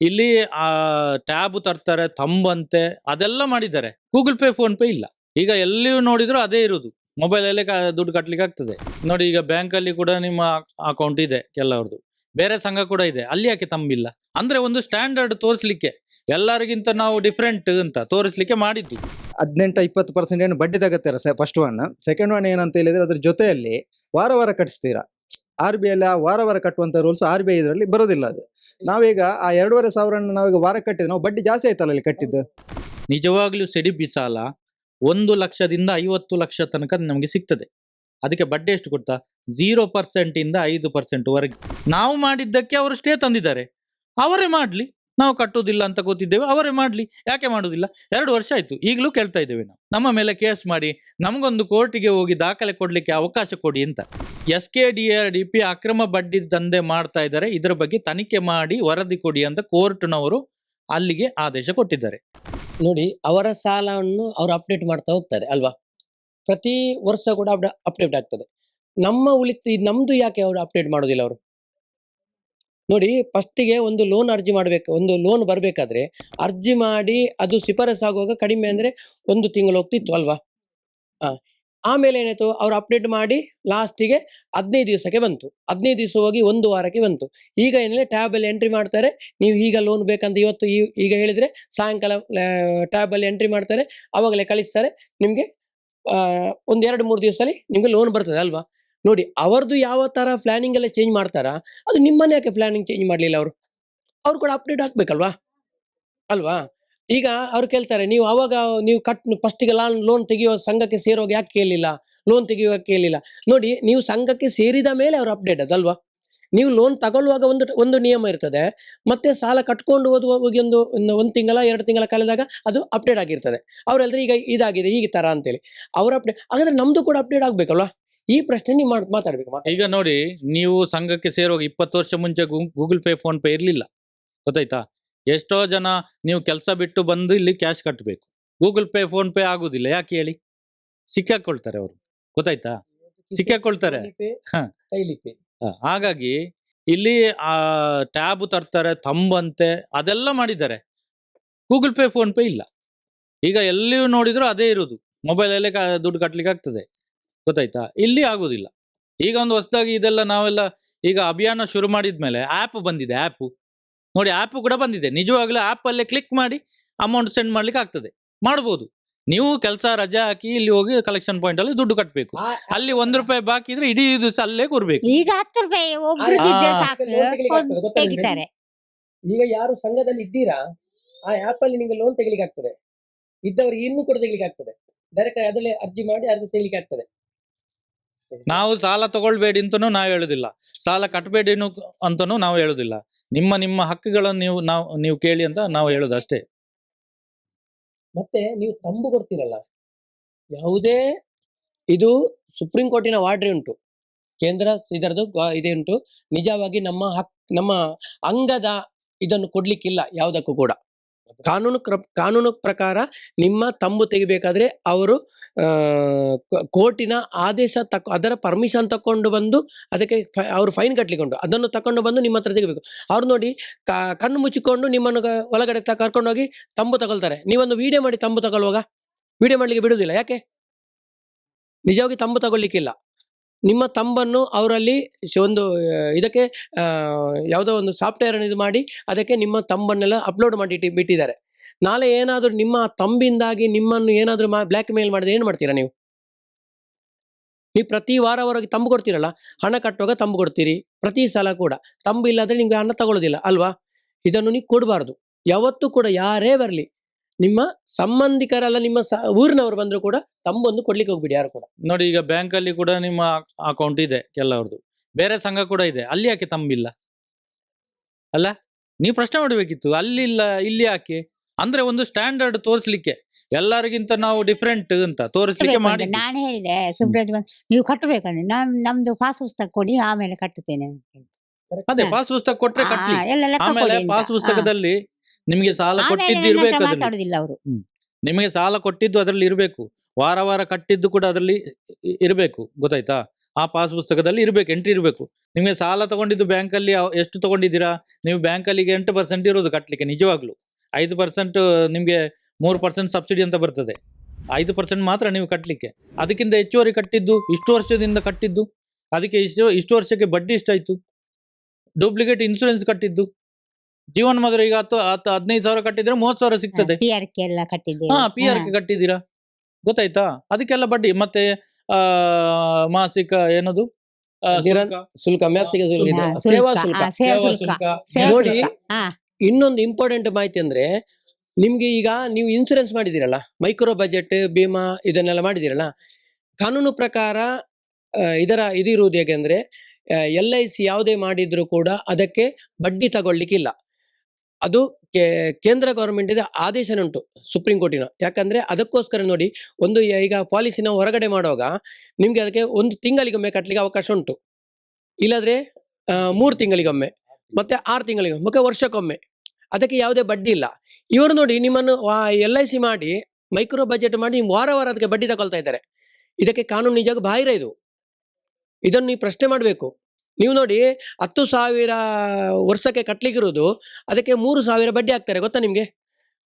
ಇಲ್ಲಿ ಆ ಟ್ಯಾಬ್ ತರ್ತಾರೆ ತಂಬಂತೆ ಅದೆಲ್ಲ ಮಾಡಿದ್ದಾರೆ. ಗೂಗಲ್ ಪೇ ಫೋನ್ ಪೇ ಇಲ್ಲ. ಈಗ ಎಲ್ಲಿಯೂ ನೋಡಿದ್ರು ಅದೇ ಇರುದು. ಮೊಬೈಲ್ ಅಲ್ಲೇ ದುಡ್ಡು ಕಟ್ಲಿಕ್ಕೆ ಆಗ್ತದೆ. ನೋಡಿ, ಈಗ ಬ್ಯಾಂಕ್ ಅಲ್ಲಿ ಕೂಡ ನಿಮ್ಮ ಅಕೌಂಟ್ ಇದೆ ಕೆಲವ್ರದ್ದು. ಬೇರೆ ಸಂಘ ಕೂಡ ಇದೆ. ಅಲ್ಲಿ ಯಾಕೆ ತಂಬಿಲ್ಲ ಅಂದ್ರೆ ಒಂದು ಸ್ಟ್ಯಾಂಡರ್ಡ್ ತೋರಿಸ್ಲಿಕ್ಕೆ. ಎಲ್ಲರಿಗಿಂತ ನಾವು ಡಿಫ್ರೆಂಟ್ ಅಂತ ತೋರಿಸ್ಲಿಕ್ಕೆ ಮಾಡಿದ್ವಿ ಹದಿನೆಂಟು, ಇಪ್ಪತ್ತು ಪರ್ಸೆಂಟ್ ಏನು ಬಡ್ಡಿ ತಗತ್ತೀರ sir first one second one ಏನಂತ ಹೇಳಿದ್ರೆ ಅದ್ರ ಜೊತೆಯಲ್ಲಿ ವಾರ ವಾರ ಕಟ್ಟಿಸ್ತೀರಾ ಆರ್ ಬಿ ಐಲಿ ಆ ವಾರ ವಾರ ಕಟ್ಟುವಂಥ ರೂಲ್ಸ್ ಆರ್ ಬಿ ಐ ಇದರಲ್ಲಿ ಬರೋದಿಲ್ಲ ಅದು. ನಾವೀಗ ಆ ಎರಡೂವರೆ ಸಾವಿರ ನಾವೀಗ ವಾರ ಕಟ್ಟಿದ್ದು ನಾವು ಬಡ್ಡಿ ಜಾಸ್ತಿ ಆಯ್ತಲ್ಲ ಅಲ್ಲಿ ಕಟ್ಟಿದ್ದು. ನಿಜವಾಗ್ಲೂ ಸಿಡಿಬಿ ಸಾಲ ಒಂದು ಲಕ್ಷದಿಂದ ಐವತ್ತು ಲಕ್ಷ ತನಕ ನಮಗೆ ಸಿಗ್ತದೆ. ಅದಕ್ಕೆ ಬಡ್ಡಿ ಎಷ್ಟು ಕೊಡ್ತಾ? ಝೀರೋ ಪರ್ಸೆಂಟಿಂದ ಐದು ಪರ್ಸೆಂಟ್ ವರೆಗೆ. ನಾವು ಮಾಡಿದ್ದಕ್ಕೆ ಅವರು ಸ್ಟೇ ತಂದಿದ್ದಾರೆ. ಅವರೇ ಮಾಡ್ಲಿ. ನಾವು ಕಟ್ಟುವುದಿಲ್ಲ ಅಂತ ಗೊತ್ತಿದ್ದೇವೆ, ಅವರೇ ಮಾಡ್ಲಿ. ಯಾಕೆ ಮಾಡುವುದಿಲ್ಲ? ಎರಡು ವರ್ಷ ಆಯ್ತು, ಈಗಲೂ ಕೇಳ್ತಾ ಇದ್ದೇವೆ ನಾವು. ನಮ್ಮ ಮೇಲೆ ಕೇಸ್ ಮಾಡಿ, ನಮಗೊಂದು ಕೋರ್ಟಿಗೆ ಹೋಗಿ ದಾಖಲೆ ಕೊಡ್ಲಿಕ್ಕೆ ಅವಕಾಶ ಕೊಡಿ ಅಂತ. S K D R D P ಅಕ್ರಮ ಬಡ್ಡಿ ದಂಧೆ ಮಾಡ್ತಾ ಇದ್ದಾರೆ, ಇದರ ಬಗ್ಗೆ ತನಿಖೆ ಮಾಡಿ ವರದಿ ಕೊಡಿ ಅಂತ ಕೋರ್ಟ್ನವರು ಅಲ್ಲಿಗೆ ಆದೇಶ ಕೊಟ್ಟಿದ್ದಾರೆ. ನೋಡಿ, ಅವರ ಸಾಲವನ್ನು ಅವರು ಅಪ್ಡೇಟ್ ಮಾಡ್ತಾ ಹೋಗ್ತಾರೆ, ಅಲ್ವಾ? ಪ್ರತಿ ವರ್ಷ ಕೂಡ ಅಪ್ಡೇಟ್ ಆಗ್ತದೆ. ನಮ್ಮ ಉಳಿತು, ನಮ್ದು ಯಾಕೆ ಅವರು ಅಪ್ಡೇಟ್ ಮಾಡೋದಿಲ್ಲ ಅವರು? ನೋಡಿ, ಫಸ್ಟಿಗೆ ಒಂದು ಲೋನ್ ಅರ್ಜಿ ಮಾಡಬೇಕು, ಒಂದು ಲೋನ್ ಬರಬೇಕಾದ್ರೆ ಅರ್ಜಿ ಮಾಡಿ ಅದು ಶಿಫಾರಸ್ ಆಗುವಾಗ ಕಡಿಮೆ ಅಂದರೆ ಒಂದು ತಿಂಗಳು ಹೋಗ್ತಿತ್ತು ಅಲ್ವಾ? ಹಾಂ ಆಮೇಲೆ ಏನಾಯ್ತು, ಅವ್ರು ಅಪ್ಡೇಟ್ ಮಾಡಿ ಲಾಸ್ಟಿಗೆ ಹದಿನೈದು ದಿವಸಕ್ಕೆ ಬಂತು. ಹದಿನೈದು ದಿವಸ ಹೋಗಿ ಒಂದು ವಾರಕ್ಕೆ ಬಂತು. ಈಗ ಏನಿಲ್ಲ ಟ್ಯಾಬಲ್ಲಿ ಎಂಟ್ರಿ ಮಾಡ್ತಾರೆ. ನೀವು ಈಗ ಲೋನ್ ಬೇಕಂತ ಇವತ್ತು ಈಗ ಹೇಳಿದರೆ ಸಾಯಂಕಾಲ ಟ್ಯಾಬಲ್ಲಿ ಎಂಟ್ರಿ ಮಾಡ್ತಾರೆ. ಅವಾಗಲೇ ಕಳಿಸ್ತಾರೆ. ನಿಮಗೆ ಒಂದೆರಡು ಮೂರು ದಿವಸದಲ್ಲಿ ನಿಮಗೆ ಲೋನ್ ಬರ್ತದೆ ಅಲ್ವಾ? ನೋಡಿ, ಅವರದು ಯಾವ ತರ ಪ್ಲಾನಿಂಗ್ ಎಲ್ಲ ಚೇಂಜ್ ಮಾಡ್ತಾರಾ, ಅದು ನಿಮ್ಮನ್ನ ಯಾಕೆ ಪ್ಲಾನಿಂಗ್ ಚೇಂಜ್ ಮಾಡ್ಲಿಲ್ಲ ಅವರು? ಅವ್ರು ಕೂಡ ಅಪ್ಡೇಟ್ ಆಗ್ಬೇಕಲ್ವಾ ಅಲ್ವಾ? ಈಗ ಅವ್ರು ಕೇಳ್ತಾರೆ, ನೀವು ಅವಾಗ ನೀವು ಕಟ್ ಫಸ್ಟಿಗೆ ಲಾನ್ ಲೋನ್ ತೆಗೆಯೋ ಸಂಘಕ್ಕೆ ಸೇರೋಗಿ ಯಾಕೆ ಕೇಳಲಿಲ್ಲ ಲೋನ್ ತೆಗೆಯೋಕೆ ಕೇಳಲಿಲ್ಲ ನೋಡಿ, ನೀವು ಸಂಘಕ್ಕೆ ಸೇರಿದ ಮೇಲೆ ಅವ್ರು ಅಪ್ಡೇಟ್ ಅದಲ್ವಾ ನೀವು ಲೋನ್ ತಗೊಳ್ಳುವಾಗ ಒಂದು ಒಂದು ನಿಯಮ ಇರ್ತದೆ, ಮತ್ತೆ ಸಾಲ ಕಟ್ಕೊಂಡು ಹೋಗಿ ಒಂದು ಒಂದು ತಿಂಗಳ, ಎರಡು ತಿಂಗಳ ಕಳೆದಾಗ ಅದು ಅಪ್ಡೇಟ್ ಆಗಿರ್ತದೆ. ಅವ್ರು ಹೇಳಿದ್ರೆ ಈಗ ಇದಾಗಿದೆ ಈಗ ತರ ಅಂತೇಳಿ. ಅವ್ರ ಅಪ್ಡೇಟ್ ಹಾಗಾದ್ರೆ ನಮ್ದು ಕೂಡ ಅಪ್ಡೇಟ್ ಆಗ್ಬೇಕಲ್ವಾ? ಈ ಪ್ರಶ್ನೆ ನೀವು ಮಾಡ್- ಮಾತಾಡ್ಬೇಕು ಈಗ ನೋಡಿ ನೀವು ಸಂಘಕ್ಕೆ ಸೇರುವಾಗ ಇಪ್ಪತ್ತು ವರ್ಷ ಮುಂಚೆ ಗೂಗಲ್ ಪೇ ಫೋನ್ ಪೇ ಇರಲಿಲ್ಲ. ಗೊತ್ತಾಯ್ತಾ? ಎಷ್ಟೋ ಜನ ನೀವು ಕೆಲಸ ಬಿಟ್ಟು ಬಂದು ಇಲ್ಲಿ ಕ್ಯಾಶ್ ಕಟ್ಟಬೇಕು ಗೂಗಲ್ ಪೇ ಫೋನ್ ಪೇ ಆಗುದಿಲ್ಲ. ಯಾಕೆ ಹೇಳಿ? ಸಿಕ್ಕಾಕೊಳ್ತಾರೆ ಅವರು. ಗೊತ್ತಾಯ್ತಾ? ಸಿಕ್ಕಾಕೊಳ್ತಾರೆ. ಹಾಗಾಗಿ ಇಲ್ಲಿ ಆ ಟ್ಯಾಬ್ ತರ್ತಾರೆ ತಂಬಂತೆ ಅದೆಲ್ಲ ಮಾಡಿದ್ದಾರೆ. ಗೂಗಲ್ ಪೇ ಫೋನ್ ಪೇ ಇಲ್ಲ. ಈಗ ಎಲ್ಲಿಯೂ ನೋಡಿದ್ರು ಅದೇ ಇರುದು. ಮೊಬೈಲ್ ಅಲ್ಲೇ ಕ- ದುಡ್ಡು ಕಟ್ಲಿಕ್ಕೆ ಆಗ್ತದೆ ಗೊತ್ತಾಯ್ತಾ? ಇಲ್ಲಿ ಆಗೋದಿಲ್ಲ. ಈಗ ಒಂದು ಹೊಸದಾಗಿ ಇದೆಲ್ಲ ನಾವೆಲ್ಲ ಈಗ ಅಭಿಯಾನ ಶುರು ಮಾಡಿದ್ಮೇಲೆ ಆ್ಯಪ್ ಬಂದಿದೆ ಆ್ಯಪು ನೋಡಿ ಆ್ಯಪ್ ಕೂಡ ಬಂದಿದೆ. ನಿಜವಾಗ್ಲೂ ಆ್ಯಪಲ್ಲೇ ಕ್ಲಿಕ್ ಮಾಡಿ ಅಮೌಂಟ್ ಸೆಂಡ್ ಮಾಡ್ಲಿಕ್ಕೆ ಆಗ್ತದೆ. ಮಾಡ್ಬೋದು. ನೀವು ಕೆಲಸ ರಜೆ ಹಾಕಿ ಇಲ್ಲಿ ಹೋಗಿ ಕಲೆಕ್ಷನ್ ಪಾಯಿಂಟ್ ಅಲ್ಲಿ ದುಡ್ಡು ಕಟ್ಟಬೇಕು ಅಲ್ಲಿ ಒಂದ್ ರೂಪಾಯಿ ಬಾಕಿ ಇದ್ರೆ ಇಡೀ ದಿವಸ ಅಲ್ಲೇ ಕೂರ್ಬೇಕು. ಈಗ ಹತ್ತು ರೂಪಾಯಿ. ಸಾಕು? ತೆಗಿತಾರೆ. ಈಗ ಯಾರು ಸಂಘದಲ್ಲಿ ಇದ್ದೀರಾ ಆ ಆಪ್ ಅಲ್ಲಿ ನಿಮಗೆ ಲೋನ್ ತೆಗಿಲಿಕ್ಕೆ ಆಗ್ತದೆ. ಇದ್ದವರಿಗೆ ಇನ್ನೂ ಕೂಡ ತೆಗಿಲಿಕ್ಕೆ ಆಗ್ತದೆ. ಡೈರೆಕ್ಟ್ ಅದರಲ್ಲಿ ಅರ್ಜಿ ಮಾಡಿ ಅರ್ಜಿ ತೆಗಿಲಿಕ್ಕೆ ಆಗ್ತದೆ. ನಾವು ಸಾಲ ತಗೊಳ್ಬೇಡಿ ಅಂತನೂ ನಾವು ಹೇಳುದಿಲ್ಲ. ಸಾಲ ಕಟ್ಟಬೇಡಿ ಅಂತನೂ ನಾವು ಹೇಳುದಿಲ್ಲ. ನಿಮ್ಮ ನಿಮ್ಮ ಹಕ್ಕುಗಳನ್ನು ನೀವು, ನಾವು, ನೀವು ಕೇಳಿ ಅಂತ ನಾವು ಹೇಳುದು ಅಷ್ಟೇ ಮತ್ತೆ ನೀವು ತಂಬು ಕೊಡ್ತೀರಲ್ಲ, ಯಾವುದೇ ಇದು ಸುಪ್ರೀಂ ಕೋರ್ಟಿನ ವಾರ್ಡ್ರಿ ಉಂಟು. ಕೇಂದ್ರ ಇದರದ್ದು ಇದೇ ಇದೆ ಉಂಟು. ನಿಜವಾಗಿ ನಮ್ಮ ಹಕ್, ನಮ್ಮ ಅಂಗದ ಇದನ್ನು ಕೊಡ್ಲಿಕ್ಕಿಲ್ಲ ಯಾವುದಕ್ಕೂ ಕೂಡ. ಕಾನೂನು ಕ್ರ ಕಾನೂನು ಪ್ರಕಾರ ನಿಮ್ಮ ತಂಬು ತೆಗಿಬೇಕಾದ್ರೆ ಅವರು ಕೋರ್ಟಿನ ಆದೇಶ ತಕ್ಕ ಅದರ ಪರ್ಮಿಷನ್ ತಕೊಂಡು ಬಂದು ಅದಕ್ಕೆ ಅವರು ಫೈನ್ ಕಟ್ಲಿಕ್ಕೆ ಅದನ್ನು ತಕೊಂಡು ಬಂದು ನಿಮ್ಮ ಹತ್ರ ತೆಗಿಬೇಕು. ಅವ್ರು ನೋಡಿ ಕಣ್ಣು ಮುಚ್ಚಿಕೊಂಡು ನಿಮ್ಮನ್ನು ಒಳಗಡೆ ತ ಕರ್ಕೊಂಡೋಗಿ ತಂಬು ತಗೊಳ್ತಾರೆ. ನೀವೊಂದು ವಿಡಿಯೋ ಮಾಡಿ ತಂಬು ತಗೊಳ್ಳುವಾಗ? ವಿಡಿಯೋ ಮಾಡ್ಲಿಕ್ಕೆ ಬಿಡುವುದಿಲ್ಲ. ಯಾಕೆ? ನಿಜವಾಗಿ ತಂಬು ತಗೊಳ್ಲಿಕ್ಕಿಲ್ಲ ನಿಮ್ಮ ತಂಬನ್ನು ಅವರಲ್ಲಿ ಒಂದು, ಇದಕ್ಕೆ ಯಾವುದೋ ಒಂದು ಸಾಫ್ಟ್ವೇರ್ ಇದು ಮಾಡಿ, ಅದಕ್ಕೆ ನಿಮ್ಮ ತಂಬನ್ನೆಲ್ಲ ಅಪ್ಲೋಡ್ ಮಾಡಿ ಬಿಟ್ಟಿದ್ದಾರೆ. ನಾಳೆ ಏನಾದರೂ ನಿಮ್ಮ ತಂಬಿಂದಾಗಿ ನಿಮ್ಮನ್ನು ಏನಾದರೂ ಬ್ಲ್ಯಾಕ್ ಮೇಲ್ ಮಾಡಿದ್ರೆ ಏನು ಮಾಡ್ತೀರಾ ನೀವು? ನೀವು ಪ್ರತಿ ವಾರ ಹೊರಗೆ ತಂಬು ಕೊಡ್ತೀರಲ್ಲ, ಹಣ ಕಟ್ಟುವಾಗ ತಂಬು ಕೊಡ್ತೀರಿ, ಪ್ರತಿ ಸಲ ಕೂಡ. ತಂಬು ಇಲ್ಲಾದರೆ ನಿಮಗೆ ಹಣ ತಗೊಳ್ಳೋದಿಲ್ಲ ಅಲ್ವಾ? ಇದನ್ನು ನೀವು ಕೊಡಬಾರ್ದು. ಯಾವತ್ತೂ ಕೂಡ ಯಾರೇ ಬರಲಿ ನಿಮ್ಮ ಸಂಬಂಧಿಕರೆಲ್ಲ ನಿಮ್ಮ ಊರಿನವರು ಬಂದರೂ ಕೂಡ ತಂಬೊಂದು ಕೊಡ್ಲಿಕ್ಕೆ ಹೋಗ್ಬಿಡಿ ಯಾರು ಕೂಡ. ನೋಡಿ ಈಗ ಬ್ಯಾಂಕ್ ಅಲ್ಲಿ ಕೂಡ ನಿಮ್ಮ ಅಕೌಂಟ್ ಇದೆ ಕೆಲವ್ರದ್ದು. ಬೇರೆ ಸಂಘ ಕೂಡ ಇದೆ. ಅಲ್ಲಿ ಯಾಕೆ ತಂಬಿಲ್ಲ? ಅಲ್ಲ ನೀವು ಪ್ರಶ್ನೆ ಮಾಡಬೇಕಿತ್ತು. ಅಲ್ಲಿ ಇಲ್ಲ ಇಲ್ಲಿ ಯಾಕೆ? ಅಂದ್ರೆ ಒಂದು ಸ್ಟ್ಯಾಂಡರ್ಡ್ ತೋರಿಸ್ಲಿಕ್ಕೆ. ಎಲ್ಲರಿಗಿಂತ ನಾವು ಡಿಫ್ರೆಂಟ್ ಅಂತ ತೋರಿಸ್ಲಿಕ್ಕೆ ಮಾಡಿ ನಾನು ಹೇಳಿದೆ ಸುಬ್ರಾಜ್ ನೀವು ಕಟ್ಟಬೇಕಂದ್ರೆ ನಮ್ ನಮ್ದು ಪಾಸ್ ಪುಸ್ತಕ ಕೊಡಿ ಆಮೇಲೆ ಕಟ್ಟುತ್ತೇನೆ. ಅದೇ ಪಾಸ್ ಪುಸ್ತಕ ಕೊಟ್ರೆ ಕಟ್ಟಲಿ ಕಟ್ಲಿ. ಆಮೇಲೆ ಪಾಸ್ ಪುಸ್ತಕದಲ್ಲಿ ನಿಮಗೆ ಸಾಲ ಕೊಟ್ಟಿದ್ದು ಇರಬೇಕು ಮಾತಾಡುದಿಲ್ಲ ಅವರು. ನಿಮಗೆ ಸಾಲ ಕೊಟ್ಟಿದ್ದು ಅದರಲ್ಲಿ ಇರಬೇಕು. ವಾರ ವಾರ ಕಟ್ಟಿದ್ದು ಕೂಡ ಅದರಲ್ಲಿ ಇರಬೇಕು ಇರ್ಬೇಕು. ಗೊತ್ತಾಯ್ತಾ? ಆ ಪಾಸ್ ಪುಸ್ತಕದಲ್ಲಿ ಇರಬೇಕು ಎಂಟ್ರಿ ಇರಬೇಕು. ನಿಮಗೆ ಸಾಲ ತಗೊಂಡಿದ್ದು ಬ್ಯಾಂಕಲ್ಲಿ ಎಷ್ಟು ತಗೊಂಡಿದ್ದೀರಾ? ನೀವು ಬ್ಯಾಂಕಲ್ಲಿಗೆ ಎಂಟು ಪರ್ಸೆಂಟ್ ಇರೋದು ಕಟ್ಟಲಿಕ್ಕೆ ನಿಜವಾಗ್ಲು. ಐದು ಪರ್ಸೆಂಟ್ ನಿಮಗೆ ಮೂರು ಪರ್ಸೆಂಟ್ ಸಬ್ಸಿಡಿ ಅಂತ ಬರ್ತದೆ. ಐದು ಪರ್ಸೆಂಟ್ ಮಾತ್ರ ನೀವು ಕಟ್ಟಲಿಕ್ಕೆ ಅದಕ್ಕಿಂತ ಹೆಚ್ಚುವರಿ ಕಟ್ಟಿದ್ದು ಇಷ್ಟು ವರ್ಷದಿಂದ ಕಟ್ಟಿದ್ದು? ಅದಕ್ಕೆ ಇಷ್ಟು ಇಷ್ಟು ವರ್ಷಕ್ಕೆ ಬಡ್ಡಿ ಇಷ್ಟಾಯಿತು ಡೂಪ್ಲಿಕೇಟ್ ಇನ್ಸೂರೆನ್ಸ್ ಕಟ್ಟಿದ್ದು? ಜೀವನ ಮಧುರ ಈಗ ಹತ್ತು ಹತ್ತು ಹದಿನೈದು ಸಾವಿರ ಕಟ್ಟಿದ್ರೆ ಮೂವತ್ತು ಸಾವಿರ ಸಿಗ್ತದೆ. ಪಿ ಆರ್ ಕೆ ಎಲ್ಲ ಕಟ್ಟಿದ್ದೇವೆ ಹಾ ಪಿ ಆರ್ ಕೆ ಕಟ್ಟಿದ್ದೀರಾ? ಗೊತ್ತಾಯ್ತಾ? ಅದಕ್ಕೆಲ್ಲ ಬಡ್ಡಿ ಮತ್ತೆ ಆ ಮಾಸಿಕ ಏನದು? ಆ, ನಿರಂ- ಶುಲ್ಕ, ಶುಲ್ಕ ಮ್ಯಾಸಿಗೆ ಶುಲ್ಕ ಇದೆ. ಹಾ, ಸೇವಾ ಶುಲ್ಕ, ಶುಲ್ಕ. ಹಾ, ಸೇವಾ ಸೇವಾ ಶುಲ್ಕ. ಶುಲ್ಕ. ಸೇವಾ ನೋಡಿ, ಶುಲ್ಕ. ಹಾ. ಇನ್ನೊಂದು ಇಂಪಾರ್ಟೆಂಟ್ ಮಾಹಿತಿ ಅಂದ್ರೆ ನಿಮ್ಗೆ ಈಗ ನೀವು ಇನ್ಸೂರೆನ್ಸ್ ಮಾಡಿದಿರಲ್ಲ ಮೈಕ್ರೋ ಬಜೆಟ್ ಬೀಮಾ ಇದನ್ನೆಲ್ಲ ಮಾಡಿದಿರಲ್ಲ ಕಾನೂನು ಪ್ರಕಾರ ಆ, ಇದರ ಇದಿರುವುದು ಹೇಗೆ ಅಂದ್ರೆ ಎಲ್ ಐ ಸಿ ಯಾವುದೇ ಮಾಡಿದ್ರು ಕೂಡ ಅದಕ್ಕೆ ಬಡ್ಡಿ ತಗೊಳ್ಲಿಕ್ಕಿಲ್ಲ ಅದು ಕೇಂದ್ರ ಗವರ್ಮೆಂಟ್ ಆದೇಶನ ಉಂಟು ಸುಪ್ರೀಂ ಕೋರ್ಟಿನ ಯಾಕಂದ್ರೆ ಅದಕ್ಕೋಸ್ಕರ ನೋಡಿ ಒಂದು ಈಗ ಪಾಲಿಸಿನ ಹೊರಗಡೆ ಮಾಡುವಾಗ ನಿಮ್ಗೆ ಅದಕ್ಕೆ ಒಂದು ತಿಂಗಳಿಗೊಮ್ಮೆ ಕಟ್ಟಲಿಕ್ಕೆ ಅವಕಾಶ ಉಂಟು. ಇಲ್ಲದ್ರೆ ಮೂರು ತಿಂಗಳಿಗೊಮ್ಮೆ ಮತ್ತೆ ಆರು ತಿಂಗಳಿಗೆ ಮತ್ತೆ ವರ್ಷಕ್ಕೊಮ್ಮೆ. ಅದಕ್ಕೆ ಯಾವುದೇ ಬಡ್ಡಿ ಇಲ್ಲ. ಇವರು ನೋಡಿ ನಿಮ್ಮನ್ನು ಎಲ್ ಐ ಸಿ ಮಾಡಿ, ಮೈಕ್ರೋ ಬಜೆಟ್ ಮಾಡಿ ವಾರ ವಾರ ಅದಕ್ಕೆ ಬಡ್ಡಿ ತಗೊಳ್ತಾ ಇದ್ದಾರೆ. ಇದಕ್ಕೆ ಕಾನೂನು ನಿಜವಾಗ ಬಾಹಿರ ಇದು. ಇದನ್ನು ನೀವು ಪ್ರಶ್ನೆ ಮಾಡಬೇಕು. ನೀವು ನೋಡಿ ಹತ್ತು ಸಾವಿರ ವರ್ಷಕ್ಕೆ ಕಟ್ಲಿಕ್ಕಿರೋದು, ಅದಕ್ಕೆ ಮೂರು ಸಾವಿರ ಬಡ್ಡಿ ಹಾಕ್ತಾರೆ, ಗೊತ್ತಾ ನಿಮಗೆ?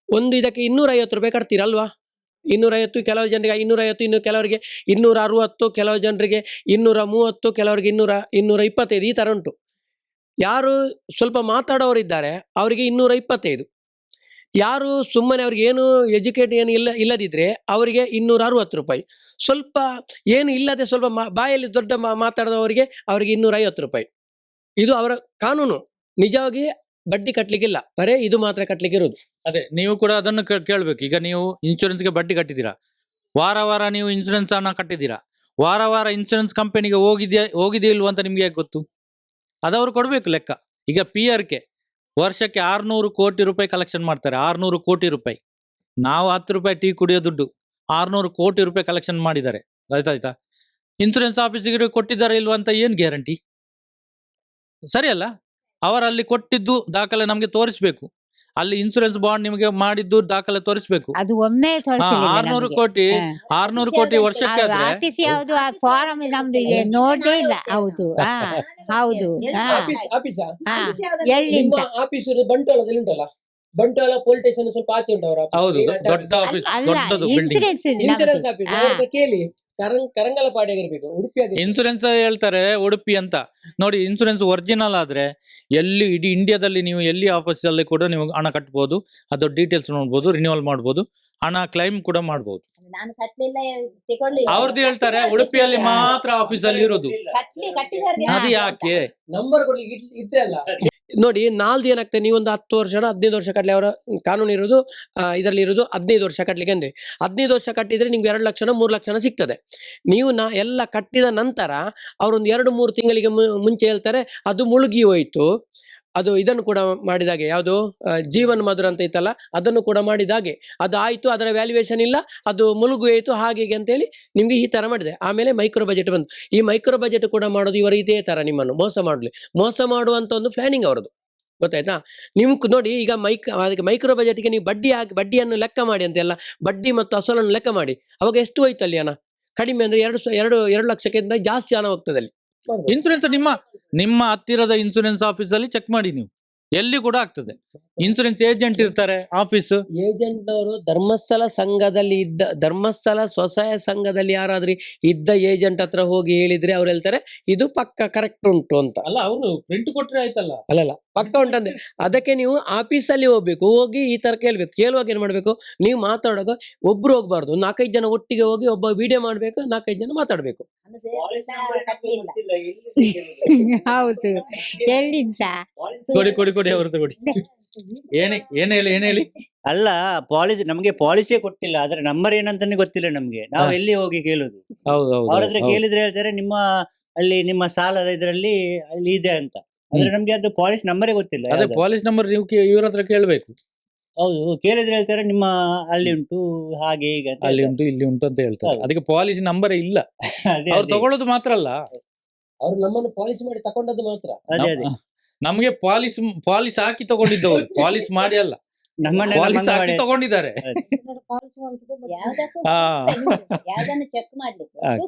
ಒಂದು ಇದಕ್ಕೆ ಇನ್ನೂರೈವತ್ತು ರೂಪಾಯಿ ಕಟ್ತೀರಲ್ವಾ ಇನ್ನೂರೈವತ್ತು ಕೆಲವು ಜನರಿಗೆ ಇನ್ನೂರೈವತ್ತು, ಇನ್ನು ಕೆಲವರಿಗೆ ಇನ್ನೂರ ಅರವತ್ತು ಕೆಲವು ಜನರಿಗೆ ಇನ್ನೂರ ಮೂವತ್ತು ಕೆಲವರಿಗೆ ಇನ್ನೂರ ಇನ್ನೂರ ಇಪ್ಪತ್ತೈದು ಈ ಥರ ಉಂಟು. ಯಾರು ಸ್ವಲ್ಪ ಮಾತಾಡೋರಿದ್ದಾರೆ, ಅವರಿಗೆ ಇನ್ನೂರ ಇಪ್ಪತ್ತೈದು ಯಾರು ಸುಮ್ಮನೆ ಅವ್ರಿಗೆ ಏನು ಎಜುಕೇಟ್ ಏನು ಇಲ್ಲ, ಇಲ್ಲದಿದ್ರೆ ಅವರಿಗೆ ಇನ್ನೂರ ಅರವತ್ತು ರೂಪಾಯಿ. ಸ್ವಲ್ಪ ಏನು ಇಲ್ಲದೆ ಸ್ವಲ್ಪ ಬಾಯಲ್ಲಿ ದೊಡ್ಡ ಮಾತಾಡಿದವರಿಗೆ ಅವರಿಗೆ ಇನ್ನೂರ ಐವತ್ತು ರೂಪಾಯಿ. ಇದು ಅವರ ಕಾನೂನು. ನಿಜವಾಗಿ ಬಡ್ಡಿ ಕಟ್ಲಿಕ್ಕಿಲ್ಲ. ಬರೇ ಇದು ಮಾತ್ರ ಕಟ್ಲಿಕ್ಕೆ ಇರೋದು. ಅದೇ, ನೀವು ಕೂಡ ಅದನ್ನು ಕೇಳಬೇಕು. ಈಗ ನೀವು ಇನ್ಶೂರೆನ್ಸ್ಗೆ ಬಡ್ಡಿ ಕಟ್ಟಿದ್ದೀರಾ? ವಾರ ವಾರ ನೀವು ಇನ್ಶೂರೆನ್ಸ್ ಅನ್ನ ಕಟ್ಟಿದ್ದೀರಾ? ವಾರ ವಾರ ಇನ್ಶೂರೆನ್ಸ್ ಕಂಪನಿಗೆ ಹೋಗಿದ್ಯಾ, ಹೋಗಿದೆಯಾ ಇಲ್ವಾ ಅಂತ ನಿಮಗೆ ಗೊತ್ತು? ಅದವರು ಕೊಡ್ಬೇಕು ಲೆಕ್ಕ. ಈಗ ಪಿ ಆರ್ ಕೆ ವರ್ಷಕ್ಕೆ ಆರ್ನೂರು ಕೋಟಿ ರೂಪಾಯಿ ಕಲೆಕ್ಷನ್ ಮಾಡ್ತಾರೆ, ಆರ್ನೂರು ಕೋಟಿ ರೂಪಾಯಿ. ನಾವು ಹತ್ತು ರೂಪಾಯಿ ಟೀ ಕುಡಿಯೋ ದುಡ್ಡು, ಆರ್ನೂರು ಕೋಟಿ ರೂಪಾಯಿ ಕಲೆಕ್ಷನ್ ಮಾಡಿದ್ದಾರೆ. ಆಯ್ತಾಯ್ತಾ ಇನ್ಸೂರೆನ್ಸ್ ಆಫೀಸಿಗೆ ಕೊಟ್ಟಿದ್ದಾರೆ ಇಲ್ವಾ ಅಂತ ಏನು ಗ್ಯಾರಂಟಿ ಸರಿ ಅಲ್ಲ ಅವರಲ್ಲಿ ಕೊಟ್ಟಿದ್ದು ದಾಖಲೆ ನಮಗೆ ತೋರಿಸ್ಬೇಕು. ಅಲ್ಲಿ ಇನ್ಸೂರೆನ್ಸ್ ಬಾಂಡ್ ನಿಮಗೆ ಮಾಡಿದ್ದು ದಾಖಲೆ ತೋರಿಸಬೇಕು. ಅದು ಒಮ್ಮೆ ಆರ್ನೂರು ಕೋಟಿ ಆರ್ನೂರು ಕೋಟಿ ವರ್ಷಕ್ಕೆ ಆದ್ರೆ ಆಫೀಸ್ ಯಾವ್ದು? ಆ ಫಾರಂ ನಮ್ದು ನೋಡೇ ಇಲ್ಲ. ಹೌದು. ಹೌದು. ಎಲ್ಲಿಂದ? ಆಫೀಸ್ ಬಂಟ್ವಾಳದಲ್ಲಿ ಉಂಟಲ್ಲ? ಬಂಟ್ವಾಳ ಪೊಲೀಸ್ ಸ್ಟೇಷನ್ ಸ್ವಲ್ಪ ಆಚೆ ಉಂಟು ಅವರ ಹೌದು ದೊಡ್ಡ ಆಫೀಸ್ ದೊಡ್ಡದು ಬಿಲ್ಡಿಂಗ್ ಇನ್ಸೂರೆನ್ಸ್ ಇನ್ಶೂರೆನ್ಸ್ ಆಫೀಸ್ ಕೇಳಿ. ಕರಂಗ್ ಆಗಿರ್ಬೇಕು ಉಡುಪಿ ಇನ್ಸೂರೆನ್ಸ್ ಹೇಳ್ತಾರೆ ಉಡುಪಿ ಅಂತ. ನೋಡಿ ಇನ್ಸೂರೆನ್ಸ್ ಒರಿಜಿನಲ್ ಆದ್ರೆ ಎಲ್ಲಿ ಇಡೀ ಇಂಡಿಯಾದಲ್ಲಿ ನೀವು ಎಲ್ಲಿ ಆಫೀಸ್ ಅಲ್ಲಿ ಕೂಡ ನೀವು ಹಣ ಕಟ್ಬಹುದು ಅದು ಡೀಟೇಲ್ಸ್ ನೋಡ್ಬೋದು ರಿನ್ಯೂವಲ್ ಮಾಡ್ಬೋದು ಹಣ ಕ್ಲೈಮ್ ಕೂಡ ಮಾಡಬಹುದು ಅವ್ರದ್ದು ಹೇಳ್ತಾರೆ ಉಡುಪಿಯಲ್ಲಿ ಮಾತ್ರ ಆಫೀಸ್ ಅಲ್ಲಿ ಇರೋದು. ಅದು ಯಾಕೆ? ನಂಬರ್ ಇದ್ರೆ ಅಲ್ಲ. ನೋಡಿ, ನಾಲ್ದು ಏನಾಗ್ತದೆ? ನೀವು ಒಂದು ಹತ್ತು ವರ್ಷ ಹದಿನೈದು ವರ್ಷ ಕಟ್ಟಲಿ ಅವರ ಕಾನೂನು ಇರೋದು ಇದರಲ್ಲಿ ಇರೋದು ಹದಿನೈದು ವರ್ಷ ಕಟ್ಟಲಿಕ್ಕೆ ಅಂದ್ರೆ ಹದಿನೈದು ವರ್ಷ ಕಟ್ಟಿದ್ರೆ ನಿಮ್ಗೆ ಎರಡು ಲಕ್ಷನ, ಮೂರು ಲಕ್ಷನ ಸಿಗ್ತದೆ. ನೀವು ನಾ, ಎಲ್ಲ ಕಟ್ಟಿದ ನಂತರ ಅವರೊಂದು ಎರಡು, ಮೂರು ತಿಂಗಳಿಗೆ ಮುಂಚೆ ಹೇಳ್ತಾರೆ, ಅದು ಮುಳುಗಿ ಹೋಯ್ತು. ಅದು ಇದನ್ನು ಕೂಡ ಮಾಡಿದಾಗೆ, ಯಾವುದು? ಜೀವನ್ ಮಧುರ ಅಂತ ಇತ್ತಲ್ಲ ಅದನ್ನು ಕೂಡ ಮಾಡಿದಾಗೆ. ಅದು ಆಯಿತು, ಅದರ ವ್ಯಾಲ್ಯೂಯೇಷನ್ ಇಲ್ಲ, ಅದು ಮುಲುಗು ಆಯಿತು ಹಾಗೆ ಹೀಗೆ ಅಂತೇಳಿ ನಿಮಗೆ ಈ ತರ ಮಾಡಿದೆ. ಆಮೇಲೆ ಮೈಕ್ರೋ ಬಜೆಟ್ ಬಂತು. ಈ ಮೈಕ್ರೋ ಬಜೆಟ್ ಕೂಡ ಮಾಡೋದು ಇವರು ಇದೇ ತರ ನಿಮ್ಮನ್ನು, ಮೋಸ ಮಾಡಲಿ. ಮೋಸ ಮಾಡುವಂಥ ಒಂದು ಪ್ಲಾನಿಂಗ್ ಅವರದು. ಗೊತ್ತಾಯ್ತಾ? ನಿಮ್ ನೋಡಿ, ಈಗ ಮೈಕ್, ಅದಕ್ಕೆ ಮೈಕ್ರೋ ಬಜೆಟ್ಗೆ ನೀವು ಬಡ್ಡಿ ಹಾಕಿ, ಬಡ್ಡಿಯನ್ನು ಲೆಕ್ಕ ಮಾಡಿ ಅಂತೆಲ್ಲ, ಬಡ್ಡಿ ಮತ್ತು ಅಸಲನ್ನು ಲೆಕ್ಕ ಮಾಡಿ. ಅವಾಗ ಎಷ್ಟು ಹೋಯ್ತು ಅಲ್ಲಿ ಕಡಿಮೆ ಅಂದ್ರೆ ಎರಡು ಎರಡು ಎರಡು ಲಕ್ಷಕ್ಕಿಂತ ಜಾಸ್ತಿ ಹಣ ಹೋಗ್ತದೆ ಅಲ್ಲಿ ಇನ್ಸೂರೆನ್ಸ್ ನಿಮ್ಮ ನಿಮ್ಮ ಹತ್ತಿರದ ಇನ್ಸೂರೆನ್ಸ್ ಆಫೀಸ್ ಅಲ್ಲಿ ಚೆಕ್ ಮಾಡಿ ನೀವು. ಎಲ್ಲಿ ಕೂಡ ಆಗ್ತದೆ. ಇನ್ಸೂರೆನ್ಸ್ ಏಜೆಂಟ್ ಇರ್ತಾರೆ ಆಫೀಸ್ ಏಜೆಂಟ್ ಅವರು ಧರ್ಮಸ್ಥಳ ಸಂಘದಲ್ಲಿ ಇದ್ದ ಧರ್ಮಸ್ಥಳ ಸ್ವಸಹಾಯ ಸಂಘದಲ್ಲಿ ಯಾರಾದ್ರೂ ಇದ್ದ ಏಜೆಂಟ್ ಹತ್ರ ಹೋಗಿ ಹೇಳಿದ್ರೆ ಅವ್ರು ಹೇಳ್ತಾರೆ ಇದು ಪಕ್ಕ ಕರೆಕ್ಟ್ ಉಂಟು ಅಂತ. ಅಲ್ಲ ಅವರು ಪ್ರಿಂಟ್ ಕೊಟ್ಟರೆ ಆಯ್ತಲ್ಲ? ಅಲ್ಲಲ್ಲ ಪಕ್ಕ ಉಂಟಂದ್ರೆ ಅದಕ್ಕೆ ನೀವು ಆಫೀಸಲ್ಲಿ ಹೋಗ್ಬೇಕು ಹೋಗಿ ಈ ತರ ಕೇಳ್ಬೇಕು. ಕೇಳುವಾಗ ಏನ್ ಮಾಡ್ಬೇಕು ನೀವು ಮಾತಾಡೋದು ಒಬ್ರು ಹೋಗ್ಬಾರ್ದು. ನಾಲ್ಕೈದು ಜನ ಒಟ್ಟಿಗೆ ಹೋಗಿ ಒಬ್ಬ ವಿಡಿಯೋ ಮಾಡ್ಬೇಕು ನಾಲ್ಕೈದು ಜನ ಮಾತಾಡ್ಬೇಕು. ಹೌದು. ಎಲ್ಲಿಂದ ಕೊಡಿ ಕೊಡಿ. ಕೊಡಿ ಅವ್ರದ್ದು ಕೊಡಿ. ಏನ್ ಏನ್ ಹೇಳಿ ಏನ್ ಹೇಳಿ? ಅಲ್ಲ ಪಾಲಿಸಿ ನಮ್ಗೆ ಪಾಲಿಸಿಯೇ ಕೊಟ್ಟಿಲ್ಲ ಆದ್ರೆ ನಂಬರ್ ಏನಂತಾನೆ ಗೊತ್ತಿಲ್ಲ ನಮ್ಗೆ. ನಾವ್ ಎಲ್ಲಿ ಹೋಗಿ ಕೇಳುದು? ಹೌದು ಹೌದು ಅವ್ರ ಹತ್ರ ಹೌದು. ಕೇಳಿದ್ರೆ ಹೇಳ್ತಾರೆ ನಿಮ್ಮ ಅಲ್ಲಿ ನಿಮ್ಮ ಸಾಲದ ಇದ್ರಲ್ಲಿ ಅಲ್ಲಿ ಇದೆ ಅಂತ. ಅಂದ್ರೆ ನಮ್ಗೆ ಅದು ಪಾಲಿಸಿ ನಂಬರೇ ಗೊತ್ತಿಲ್ಲ ಅದೇ ಯಾವ್ದು. ಪಾಲಿಸ್ ನಂಬರ್ ನೀವು ಕೇ- ಇವ್ರ ಹತ್ರ ಕೇಳ್ಬೇಕು. ಹೌದು ಕೇಳಿದ್ರೆ ಹೇಳ್ತಾರೆ ನಿಮ್ಮ ಅಲ್ಲಿ ಉಂಟು ಹಾಗೆ ಈಗ ಅಂತ ಅಲ್ಲಿ ಉಂಟು ಇಲ್ಲಿ ಉಂಟು ಅಂತ ಹೇಳ್ತಾರೆ. ಹೌದು. ಅದಕ್ಕೆ ಪಾಲಿಸಿ ನಂಬರ್ ಇಲ್ಲ. ಅದೇ ಅವ್ರು ಅದೇ. ತಗೊಳ್ಳೋದು ಮಾತ್ರ ಅಲ್ಲ. ಅವ್ರು ನಮ್ಮನ್ನು ಪಾಲಿಸಿ ಮಾಡಿ ತಕೊಂಡದ್ದು ಮಾತ್ರ. ಅದೇ ಅದೇ. ನಮ್ಗೆ ಪಾಲಿಸ್ ಪಾಲಿಸ್ ಹಾಕಿ ತಗೊಂಡಿದ್ದವರು. ಪಾಲಿಸ್ ಮಾಡಿ ಅಲ್ಲ. ಪಾಲಿಸ್ ಹಾಕಿ ತಗೊಂಡಿದ್ದಾರೆ.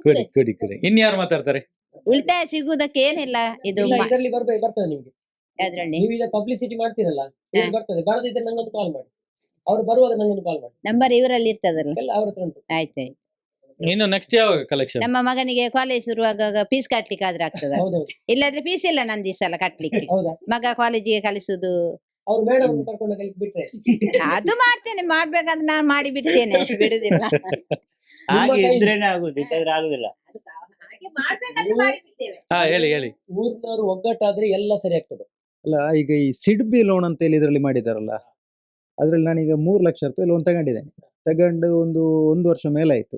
ಕೊಡಿ. ಕೊಡಿ ಕೊಡಿ. ಇನ್ಯಾರು ಮಾತಾಡ್ತಾರೆ? ಉಳಿತಾಯ ಸಿಗುವುದಕ್ಕೆ ಏನಿಲ್ಲ ಇದು ಇಲ್ಲ ಇದರಲ್ಲಿ ಬರ್ಬೇಕು ಬರ್ತದೆ ನಿಮ್ಗೆ. ಅದ್ರಲ್ಲಿ ನೀವು ಈಗ ಪಬ್ಲಿಸಿಟಿ ಮಾಡ್ತೀರಲ್ಲ ಬರ್ತದೆ. ಬರದಿದ್ರೆ ನಂಗೊಂದು ಕಾಲ್ ಮಾಡಿ. ಅವ್ರು ಬರುವಾಗ ನಂಗೊಂದು ಕಾಲ್ ಮಾಡಿ. ನಂಬರ್ ಇವರಲ್ಲಿ ಇರ್ತದಲ್ಲ. ಎಲ್ಲ ಅವ್ರ ಹತ್ರ ಉಂಟು. ಆಯ್ತಾಯ್ತು. ಆಯ್ತು ಇನ್ನು ನೆಕ್ಸ್ಟ್ ಯಾವಾಗ ಕಲೆಕ್ಷನ್ ನಮ್ಮ ಮಗನಿಗೆ ಕಾಲೇಜ್ ಶುರುವಾಗ ಫೀಸ್ ಕಟ್ಲಿಕ್ಕೆ ಆದ್ರೆ ಆಗ್ತದ ಇಲ್ಲಾದ್ರೆ ಫೀಸ್ ಇಲ್ಲ ನಂದು ಈ ಸಲ ಕಟ್ಲಿಕ್ಕೆ. ಮಗ ಕಾಲೇಜಿಗೆ ಕಲಿಸುದು ಅವ್ರು ಮೇಡಮ್ ಕರ್ಕೊಂಡು ಹೋಗಿ ಬಿಟ್ರೆ. ಅದು ಮಾಡ್ತೇನೆ ಮಾಡ್ಬೇಕಾದ್ರೆ ನಾನು ಮಾಡಿ ಬಿಡ್ತೇನೆ ಬಿಡುದಿಲ್ಲ. ಹಾಗೆ ಇದ್ರೇನೆ ಆಗುದು ಇಲ್ಲಾದ್ರೆ ಆಗುದಿಲ್ಲ. ಹಾಗೆ ಮಾಡ್ಬೇಕಾದ್ರೆ ಮಾಡಿ ಬಿಡ್ತೇವೆ. ಹಾ ಹೇಳಿ ಹೇಳಿ. ಊರಿನವರು ಒಗ್ಗಟ್ಟಾದ್ರೆ ಎಲ್ಲ ಸರಿ ಆಗ್ತದೆ. ಅಲ್ಲ ಈಗ ಈ ಸಿಡ್ಬಿ ಲೋನ್ ಅಂತ ಹೇಳಿ ಇದರಲ್ಲಿ ಮಾಡಿದಾರಲ್ಲ ಅದ್ರಲ್ಲಿ ನಾನೀಗ ಮೂರು ಲಕ್ಷ ರೂಪಾಯಿ ಲೋನ್ ತಗೊಂಡಿದ್ದೇನೆ. ತಗೊಂಡು ಒಂದು ಒಂದು ವರ್ಷ ಮೇಲಾಯ್ತು.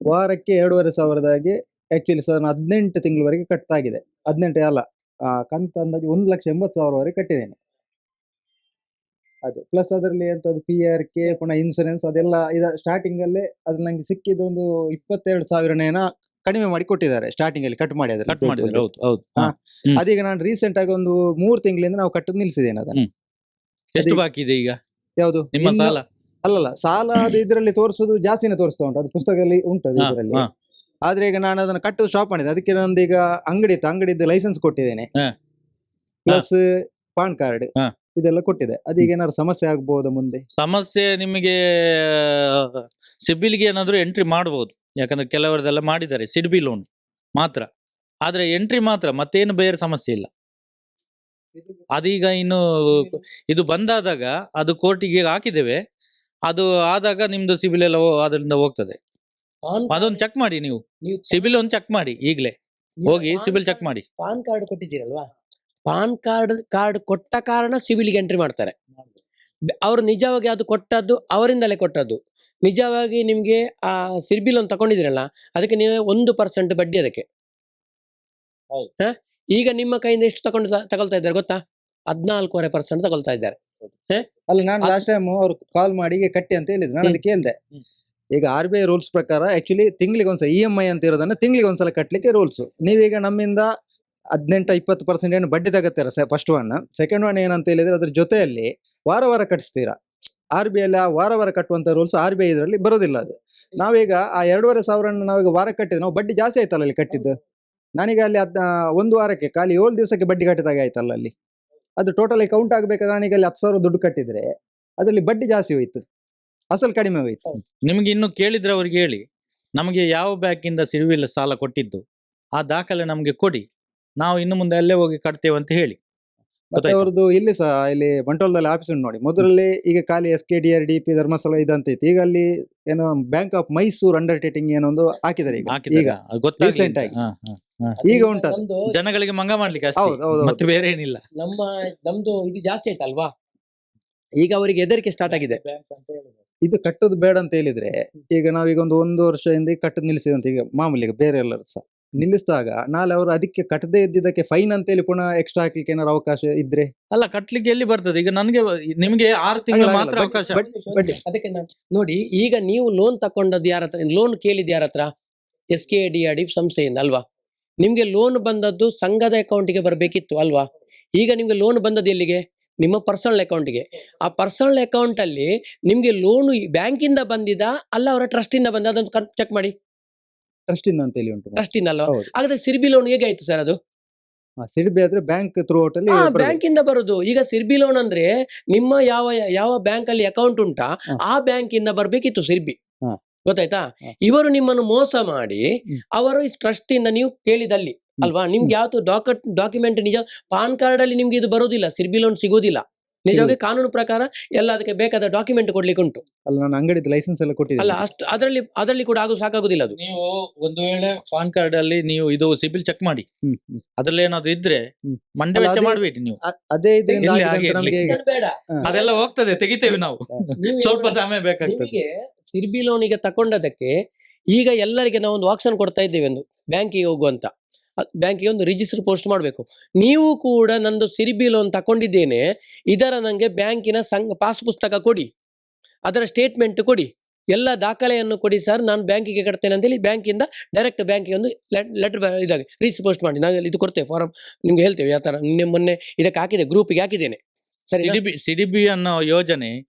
ವಾರಕ್ಕೆ ಎರಡೂವರೆ ಸಾವಿರದಾಗೆ ಆಕ್ಚುಲಿ ಸರ್ ನಾನು ಹದಿನೆಂಟು ತಿಂಗಳವರೆಗೆ ಕಟ್ಟಾಗಿದೆ ಹದಿನೆಂಟು ಅಲ್ಲ ಕಂತು ಅಂದಾಜು ಒಂದು ಲಕ್ಷ ಎಂಬತ್ತು ಸಾವಿರವರೆಗೆ ಕಟ್ಟಿದ್ದೇನೆ. ಅದು ಪ್ಲಸ್ ಅದರಲ್ಲಿ ಎಂಥದ್ದು ಪಿ ಆರ್ ಕೆ ಪುನಃ ಇನ್ಸೂರೆನ್ಸ್ ಅದೆಲ್ಲ ಇದ ಸ್ಟಾರ್ಟಿಂಗಲ್ಲೇ ಅದು ನನಗೆ ಸಿಕ್ಕಿದ್ದು ಒಂದು ಇಪ್ಪತ್ತೆರಡು ಸಾವಿರನೇನ ಕಡಿಮೆ ಮಾಡಿ ಕೊಟ್ಟಿದ್ದಾರೆ ಸ್ಟಾರ್ಟಿಂಗ್ ಅಲ್ಲಿ ಕಟ್ ಮಾಡಿ ಕಟ್ ಮಾಡಿದ್ರೆ ಹೌದು ಹೌದು. ಹಾ. ಅದೀಗ ನಾನು ರೀಸೆಂಟ್ ಆಗಿ ಒಂದು ಮೂರು ತಿಂಗಳಿಂದ ನಾವು ಕಟ್ಟದ್ ನಿಲ್ಸಿದ್ದೇನೆ ಅದನ್ನ. ಎಷ್ಟು ಬಾಕಿ ಇದೆ ಈಗ? ಯಾವುದು? ನಿಮ್ಮ ಇನ್ನು- ಸಾಲ? ಅಲ್ಲಲ್ಲ ಸಾಲ ಅದು ಇದರಲ್ಲಿ ತೋರಿಸೋದು ಜಾಸ್ತಿನೇ ತೋರಿಸ್ತಾ ಉಂಟು. ಅದು ಪುಸ್ತಕದಲ್ಲಿ ಉಂಟು ಅದು ಇದರಲ್ಲಿ. ಹಾ. ಆದ್ರೆ ಈಗ ನಾನು ಅದನ್ನ ಕಟ್ಟೋದು ಸ್ಟಾಪ್ ಮಾಡಿದೆ. ಅದಕ್ಕೆ ನಂದೀಗ ಅಂಗಡಿ ಇತ್ತು. ಅಂಗಡಿದ್ದು ಲೈಸೆನ್ಸ್ ಕೊಟ್ಟಿದ್ದೇನೆ. ಹಾ. ಪ್ಲಸ್ ಪಾನ್ ಕಾರ್ಡ್ ಹಾ. ಇದೆಲ್ಲ ಕೊಟ್ಟಿದೆ ಅದೀಗ ಏನಾದ್ರು ಸಮಸ್ಯೆ ಆಗ್ಬೋದು ಮುಂದೆ? ಸಮಸ್ಯೆ ನಿಮಗೆ ಸಿಬಿಲ್ಗೆ ಏನಾದರೂ ಎಂಟ್ರಿ ಮಾಡಬಹುದು ಯಾಕಂದ್ರೆ ಕೆಲವರದೆಲ್ಲ ಮಾಡಿದ್ದಾರೆ. ಸಿಡ್ಬಿ ಲೋನ್ ಮಾತ್ರ. ಆದ್ರೆ ಎಂಟ್ರಿ ಮಾತ್ರ. ಮತ್ತೇನು ಬೇರೆ ಸಮಸ್ಯೆ ಇಲ್ಲ. ಅದೀಗ ಇನ್ನು ಇದು ಬಂದಾದಾಗ ಅದು ಕೋರ್ಟಿಗೆ ಹಾಕಿದ್ದೇವೆ. ಅದು ಆದಾಗ ನಿಮ್ದು ಸಿಬಿಲ್ ಎಲ್ಲ ಹೋ- ಅದರಿಂದ ಹೋಗ್ತದೆ. ಅದೊಂದು ಚೆಕ್ ಮಾಡಿ ನೀವು. ನೀವು ಸಿಬಿಲ್ ಒಂದು ಚೆಕ್ ಮಾಡಿ ಈಗಲೇ. ಹೋಗಿ ಸಿಬಿಲ್ ಚೆಕ್ ಮಾಡಿ. ಪಾನ್ ಕಾರ್ಡ್ ಕೊಟ್ಟಿದ್ದೀರಲ್ವಾ? ಪಾನ್ ಕಾರ್ಡ್ ಕಾರ್ಡ್ ಕೊಟ್ಟ ಕಾರಣ ಸಿವಿಲ್ಗೆ ಎಂಟ್ರಿ ಮಾಡ್ತಾರೆ. ಬೆ- ಅವ್ರು ನಿಜವಾಗಿ ಅದು ಕೊಟ್ಟದ್ದು ಅವರಿಂದಲೇ ಕೊಟ್ಟದ್ದು. ನಿಜವಾಗಿ ನಿಮ್ಗೆ ಆ ಸಿಬಿಲ್ ಒಂದು ತಗೊಂಡಿದ್ದೀರಲ್ಲ ಅದಕ್ಕೆ ನೀವು ಒಂದು ಪರ್ಸೆಂಟ್ ಬಡ್ಡಿ ಅದಕ್ಕೆ. ಹೌದು. ಹ? ಈಗ ನಿಮ್ಮ ಕೈಯಿಂದ ಎಷ್ಟು ತಗೊಂಡು ತ- ತಗೊಳ್ತಾ ಇದ್ದಾರೆ ಗೊತ್ತಾ? ಹದ್ನಾಲ್ಕೂವರೆ ಪರ್ಸೆಂಟ್ ತಗೊಳ್ತಾ ಇದ್ದಾರೆ. ಅಲ್ಲ ನಾನು ಲಾಸ್ಟ್ ಟೈಮ್ ಅವ್ರು ಕಾಲ್ ಮಾಡಿ ಈಗ ಕಟ್ಟಿ ಅಂತ ಹೇಳಿದ್ರು. ನಾನು ಅದಕ್ಕೆ ಕೇಳಿದೆ ಈಗ ಆರ್ ಬಿ ಐ ರೂಲ್ಸ್ ಪ್ರಕಾರ ಆಕ್ಚುಲಿ ತಿಂಗಳಿಗೆ ಒಂದ್ಸಲ ಇ ಎಂ ಐ ಅಂತ ಇರೋದನ್ನ ತಿಂಗಳಿಗೆ ಒಂದ್ಸಲ ಕಟ್ಟಲಿಕ್ಕೆ ರೂಲ್ಸ್ ನೀವೀಗ ನಮ್ಮಿಂದ ಹದಿನೆಂಟು ಇಪ್ಪತ್ತು ಪರ್ಸೆಂಟ್ ಏನು ಬಡ್ಡಿ ತಗೋತೀರ ಫಸ್ಟ್ ಒನ್ ಸೆಕೆಂಡ್ ಒನ್ ಏನಂತ ಹೇಳಿದ್ರೆ ಅದ್ರ ಜೊತೆಯಲ್ಲಿ ವಾರ ವಾರ ಕಟ್ಟಿಸ್ತೀರಾ ಆರ್ ಬಿ ಐ ವಾರ ವಾರ ಕಟ್ಟುವಂತ ರೂಲ್ಸ್ ಆರ್ ಬಿ ಐ ಇದರಲ್ಲಿ ಬರೋದಿಲ್ಲ ಅದು. ನಾವೀಗ ಆ ಎರಡೂವರೆ ಸಾವಿರ ನಾವೀಗ ವಾರ ಕಟ್ಟಿದ್ರೆ ನಾವು ಬಡ್ಡಿ ಜಾಸ್ತಿ ಆಯ್ತಲ್ಲ ಅಲ್ಲಿ ಕಟ್ಟಿದ್ದು. ನಾನೀಗ ಅಲ್ಲಿ ಅದ್ ಒಂದು ವಾರಕ್ಕೆ ಖಾಲಿ ಏಳು ದಿವಸಕ್ಕೆ ಬಡ್ಡಿ ಕಟ್ಟಿದಾಗ ಆಯ್ತಲ್ಲ ಅಲ್ಲಿ. ಅದು ಟೋಟಲಿ ಕೌಂಟ್ ಆಗಬೇಕಾದ್ರೆ ನಾನೀಗ ಅಲ್ಲಿ ಹತ್ತು ಸಾವಿರ ದುಡ್ಡು ಕಟ್ಟಿದ್ರೆ ಅದರಲ್ಲಿ ಬಡ್ಡಿ ಜಾಸ್ತಿ ಹೋಯ್ತು. ಅಸಲು ಕಡಿಮೆ ಹೋಯ್ತು. ನಿಮ್ಗೆ ಇನ್ನು ಕೇಳಿದ್ರೆ ಅವ್ರಿಗೆ ಹೇಳಿ, ನಮಗೆ ಯಾವ ಬ್ಯಾಂಕಿಂದ ಸಿರಿವಿಲ್ಲ ಸಾಲ ಕೊಟ್ಟಿದ್ದು, ಆ ದಾಖಲೆ ನಮಗೆ ಕೊಡಿ. ನಾವು ಇನ್ನು ಮುಂದೆ ಅಲ್ಲೇ ಹೋಗಿ ಕಟ್ತೇವೆ ಅಂತ ಹೇಳಿ. ಮತ್ತೆ? ಅವ್ರದ್ದು ಇಲ್ಲಿ ಸಹ ಇಲ್ಲಿ ಬಂಟ್ವಾಳದಲ್ಲಿ ಆಫೀಸ್ ಉಂಟು ನೋಡಿ. ಮೊದಲಲ್ಲಿ ಈಗ ಖಾಲಿ S K D R D P Dharmasthala ಇದಂತ ಇತ್ತು. ಈಗ ಅಲ್ಲಿ ಏನೋ ಬ್ಯಾಂಕ್ ಆಫ್ ಮೈಸೂರು ಅಂಡರ್ಟೇಕಿಂಗ್ ಏನೋ ಒಂದು ಹಾಕಿದ್ದಾರೆ ಈಗ. ರೀಸೆಂಟ್ ಈಗ. ಆಗಿ. ಈಗ ಉಂಟು ಜನಗಳಿಗೆ ಮಂಗ ಮಾಡ್ಲಿಕ್ಕೆ ಅಷ್ಟೇ. ಹೌದು, ಹೌದು. ಮತ್ತೆ ಬೇರೆ ಏನಿಲ್ಲ. ನಮ್ಮ ನಮ್ದು ಇದು ಜಾಸ್ತಿ ಆಯ್ತಲ್ವಾ? ಈಗ ಅವರಿಗೆ ಹೆದರಿಕೆ ಸ್ಟಾರ್ಟ್ ಆಗಿದೆ. ಇದು ಕಟ್ಟೋದು ಬೇಡ ಅಂತ ಹೇಳಿದ್ರೆ ಈಗ ನಾವೀಗ ಒಂದು ಒಂದು ವರ್ಷದಿಂದ ಕಟ್ಟದ್ ನಿಲ್ಸಿದಂತ ಅಂತ ಈಗ ಮಾಮೂಲಿ ಈಗ ಬೇರೆ ಎಲ್ಲರೂ ಸಹ. ನಿಲ್ಲಿಸಿದಾಗ ನಾಳೆ ಅವರು ಅದಕ್ಕೆ ಕಟ್ಟದೇ ಇದ್ದಿದ್ದಕ್ಕೆ ಫೈನ್ ಅಂತ ಹೇಳಿ ಪುನಃ ಎಕ್ಸ್ಟ್ರಾ ಹಾಕ್ಲಿಕ್ಕೆ ಏನಾದ್ರು ಅವಕಾಶ ಇದ್ರೆ? ಅಲ್ಲ ಕಟ್ಲಿಕ್ಕೆ ಎಲ್ಲಿ ಬರ್ತದೆ? ಈಗ ನನಗೆ ನಿಮಗೆ ಆರು ತಿಂಗಳು ಮಾತ್ರ ಅವಕಾಶ. ಬಡ್ಡಿ. ಅದಕ್ಕೆ ನಾನು ನೋಡಿ ಈಗ ನೀವು ಲೋನ್ ತಕೊಂಡದ್ದು ಯಾರ ಹತ್ರ ಲೋನ್ ಕೇಳಿದ್ದು ಯಾರ ಹತ್ರ? S K D R D ಸಂಸ್ಥೆಯಿಂದ ಅಲ್ವಾ? ನಿಮಗೆ ಲೋನ್ ಬಂದದ್ದು ಸಂಘದ ಅಕೌಂಟಿಗೆ ಬರಬೇಕಿತ್ತು ಅಲ್ವಾ? ಈಗ ನಿಮಗೆ ಲೋನ್ ಬಂದದ್ದು ಎಲ್ಲಿಗೆ? ನಿಮ್ಮ ಪರ್ಸನಲ್ ಅಕೌಂಟಿಗೆ ಆ ಪರ್ಸನಲ್ ಅಕೌಂಟಲ್ಲಿ ನಿಮಗೆ ಲೋನು ಲೋನ್ ಬ್ಯಾಂಕಿಂದ ಬಂದಿದ ಅಲ್ಲ ಅವರ ಟ್ರಸ್ಟಿಂದ ಬಂದ? ಅದನ್ನು ಚೆಕ್ ಮಾಡಿ. ಟ್ರಸ್ಟ್ ಇಂದ ಅಂತ ಹೇಳಿ ಉಂಟು ಟ್ರಸ್ಟ್ ಇಂದ ಅಲ್ವಾ? ಹೌದು. ಹಾಗಾದ್ರೆ ಸಿರ್ಬಿ ಲೋನ್ ಹೇಗೆ ಆಯ್ತು ಸರ್ ಅದು? ಸಿರ್ಬಿ ಸಿಡಿಬೆ ಆದ್ರೆ ಬ್ಯಾಂಕ್ ಥ್ರೂ ಔಟ್ ಅಲ್ಲಿ ಬರೋದು. ಬ್ಯಾಂಕ್ ಇಂದ ಬರುದು. ಈಗ ಸಿರ್ಬಿ ಲೋನ್ ಅಂದ್ರೆ ನಿಮ್ಮ ಯಾವ ಯಾವ ಬ್ಯಾಂಕ್ ಅಲ್ಲಿ ಅಕೌಂಟ್ ಉಂಟಾ ಹ. ಆ ಬ್ಯಾಂಕ್ ಇಂದ ಬರ್ಬೇಕಿತ್ತು ಸಿರ್ಬಿ. ಹ. ಗೊತ್ತಾಯ್ತಾ? ಹ. ಇವರು ನಿಮ್ಮನ್ನು ಮೋಸ ಮಾಡಿ ಅವರು ಈ ಟ್ರಸ್ಟ್ ಇಂದ ನೀವು ಕೇಳಿದಲ್ಲಿ ಅಲ್ವಾ? ನಿಮ್ಗೆ ಯಾವ್ದು ಡಾಕ ಡಾಕ್ಯುಮೆಂಟ್ ನಿಜ ಪಾನ್ ಕಾರ್ಡ್ ಅಲ್ಲಿ ನಿಮ್ಗೆ ಇದು ಬರುದಿಲ್ಲ ಸಿರ್ಬಿ ಲೋನ್ ಸಿಗುದಿಲ್ಲ. ನಿಜವಾಗಿ ಕಾನೂನು ಪ್ರಕಾರ ಎಲ್ಲ ಅದಕ್ಕೆ ಬೇಕಾದ ಡಾಕ್ಯುಮೆಂಟ್ ಕೊಡ್ಲಿಕ್ಕೆ ಉಂಟು. ಅಲ್ಲ ನಾನು ಅಂಗಡಿ ಲೈಸೆನ್ಸ್ ಎಲ್ಲ ಅಲ್ಲ ಕೊಟ್ಟಿದ್ದೀನಿ ಅಷ್ಟು ಅದರಲ್ಲಿ ಅದರಲ್ಲಿ ಕೂಡ ಆಗು ಸಾಕಾಗುದಿಲ್ಲ ಅದು. ನೀವು ಒಂದು ವೇಳೆ ಪಾನ್ ಕಾರ್ಡ್ ಅಲ್ಲಿ ನೀವು ಇದು ಸಿಬಿಲ್ ಚೆಕ್ ಮಾಡಿ. ಅದ್ರಲ್ಲಿ ಏನಾದ್ರು ಇದ್ರೆ. ಮಂಡೆ ವೆಚ್ಚ ಮಾಡ್ಬೇಕು ನೀವು. ಅದೇ ಇದರಿಂದ ಇಲ್ಲಿ ಆಗಿದೆ ಹಾಗೆ ಅಂತ ನಮ್ಗೆ ಈಗ ಬೇಡ. ಅದೆಲ್ಲ ಹೋಗ್ತದೆ ತೆಗಿತೇವೆ ನಾವು. ನೀವು ಸ್ವಲ್ಪ ಸಮಯ ಬೇಕಾಗ್ತದೆ. ನಿಮಗೆ ಸಿರ್ಬಿ ಲೋನಿಗೆ ತಕೊಂಡದಕ್ಕೆ ಈಗ ಎಲ್ಲರಿಗೆ ನಾವು ಒಂದು ಆಪ್ಷನ್ ಕೊಡ್ತಾ ಇದ್ದೇವೆ ಒಂದು ಬ್ಯಾಂಕಿಗೆ ಹೋಗುವಂತ. ಬ್ಯಾಂಕಿಗೆ ಒಂದು ರಿಜಿಸ್ಟರ್ ಪೋಸ್ಟ್ ಮಾಡಬೇಕು. ನೀವು ಕೂಡ ನಂದು ಸಿರಿಬಿ ಲೋನ್ ತಗೊಂಡಿದ್ದೇನೆ, ಇದರ ನನಗೆ ಬ್ಯಾಂಕಿನ ಸಂಘ ಪಾಸ್ ಪುಸ್ತಕ ಕೊಡಿ. ಅದರ ಸ್ಟೇಟ್ಮೆಂಟ್ ಕೊಡಿ. ಎಲ್ಲ ದಾಖಲೆಯನ್ನು ಕೊಡಿ ಸರ್, ನಾನು ಬ್ಯಾಂಕಿಗೆ ಕಟ್ತೇನೆ ಅಂತೇಳಿ ಬ್ಯಾಂಕಿಂದ ಡೈರೆಕ್ಟ್ ಬ್ಯಾಂಕಿಗೆ ಒಂದು ಲೆಟರ್ ಇದಾಗಿ, ರಿಜಿಸ್ಟರ್ ಪೋಸ್ಟ್ ಮಾಡಿ. ನಾನು ಇದು ಕೊಡ್ತೇವೆ ಫಾರಂ ನಿಮ್ಗೆ ಹೇಳ್ತೇವೆ ಯಾವ ಥರ. ನಿನ್ನೆ ಮೊನ್ನೆ ಇದಕ್ಕೆ ಹಾಕಿದೆ ಗ್ರೂಪಿಗೆ ಹಾಕಿದ್ದೇನೆ. ಸರ್ ಸಿಡಿಬಿ ಸಿಡಿಬಿ ಅನ್ನೋ ಯೋಜನೆ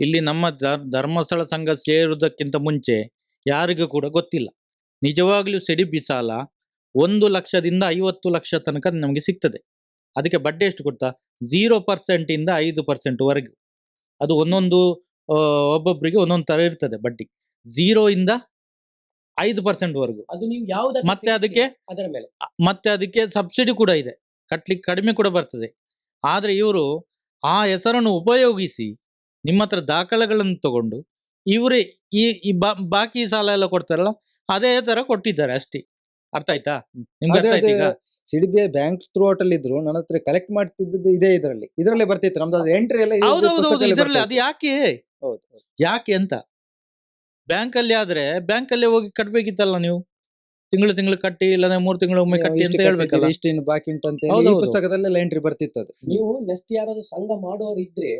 ಇಲ್ಲಿ ನಮ್ಮ ಧರ್- ಧರ್ಮಸ್ಥಳ ಸಂಘ ಸೇರುವುದಕ್ಕಿಂತ ಮುಂಚೆ ಯಾರಿಗೂ ಕೂಡ ಗೊತ್ತಿಲ್ಲ. ನಿಜವಾಗ್ಲೂ ಸಿಡಿಬಿ ಸಾಲ ಒಂದು ಲಕ್ಷದಿಂದ ಐವತ್ತು ಲಕ್ಷ ತನಕ ನಮಗೆ ಸಿಗ್ತದೆ. ಅದಕ್ಕೆ ಬಡ್ಡಿ ಎಷ್ಟು ಕೊಡ್ತಾ? ಝೀರೋ ಪರ್ಸೆಂಟಿಂದ ಐದು ಪರ್ಸೆಂಟ್ ವರೆಗೆ. ಅದು ಒಂದೊಂದು ಒಬ್ಬೊಬ್ಬರಿಗೆ ಒಂದೊಂದು ತರ ಇರ್ತದೆ ಬಡ್ಡಿ. ಝೀರೋ ಇಂದ ಐದು ಪರ್ಸೆಂಟ್ ವರೆಗೂ. ಅದು ನೀವು ಯಾವ್ದು ಮತ್ತೆ ಅದಕ್ಕೆ ಅದರ ಮೇಲೆ. ಮತ್ತೆ ಅದಕ್ಕೆ ಸಬ್ಸಿಡಿ ಕೂಡ ಇದೆ. ಕಟ್ಲಿಕ್ಕೆ ಕಡಿಮೆ ಕೂಡ ಬರ್ತದೆ. ಆದರೆ ಇವರು ಆ ಹೆಸರನ್ನು ಉಪಯೋಗಿಸಿ ನಿಮ್ಮ ಹತ್ರ ದಾಖಲೆಗಳನ್ನು ತಗೊಂಡು ಇವರೇ ಈ ಬಾಕಿ ಸಾಲ ಎಲ್ಲ ಕೊಡ್ತಾರಲ್ಲ ಅದೇ ತರ ಕೊಟ್ಟಿದ್ದಾರೆ ಅಷ್ಟೇ. ಅರ್ಥ ಆಯ್ತಾ? ನಿಮ್ಗೆ ಅರ್ಥ ಆಯ್ತಾ ಈಗ? ಸಿಡಿಬಿಐ ಬ್ಯಾಂಕ್ ಥ್ರೂ ಔಟ್ ಅಲ್ಲಿ ಇದ್ರು ನನ್ನ ಹತ್ರ ಕಲೆಕ್ಟ್ ಮಾಡ್ತಿದ್ದು ಇದೇ ಇದರಲ್ಲಿ. ಇದರಲ್ಲೇ ಬರ್ತಿತ್ತು ನಮ್ದು ಅದು ಎಂಟ್ರಿ ಎಲ್ಲ ಹೌದೌದು ಇದರಲ್ಲಿ. ಅದು ಯಾಕೆ. ಯಾಕೆ ಅಂತ? ಬ್ಯಾಂಕ್ ಅಲ್ಲಿ ಆದ್ರೆ ಬ್ಯಾಂಕ್ ಅಲ್ಲಿ ಹೋಗಿ ಕಟ್ಬೇಕಿತ್ತಲ್ಲ ನೀವು? ತಿಂಗಳು ತಿಂಗಳು ಕಟ್ಟಿ ಇಲ್ಲಾಂದ್ರೆ ಮೂರು ತಿಂಗಳು ಒಮ್ಮೆ ಕಟ್ಟಿ ಅಂತ ಹೇಳ್ಬೇಕಲ್ಲ? ಇಷ್ಟು ಇನ್ನು ಬಾಕಿ ಉಂಟು ಅಂತ ಹೇಳಿ ಈ. ಪುಸ್ತಕದಲ್ಲೆಲ್ಲ ಎಂಟ್ರಿ ಬರ್ತಿತ್ತು ಅದು. ನೀವು ನೆಕ್ಸ್ಟ್ ಯಾರಾದ್ರೂ ಸಂಘ ಮಾಡುವವರು ಇದ್ರೆ.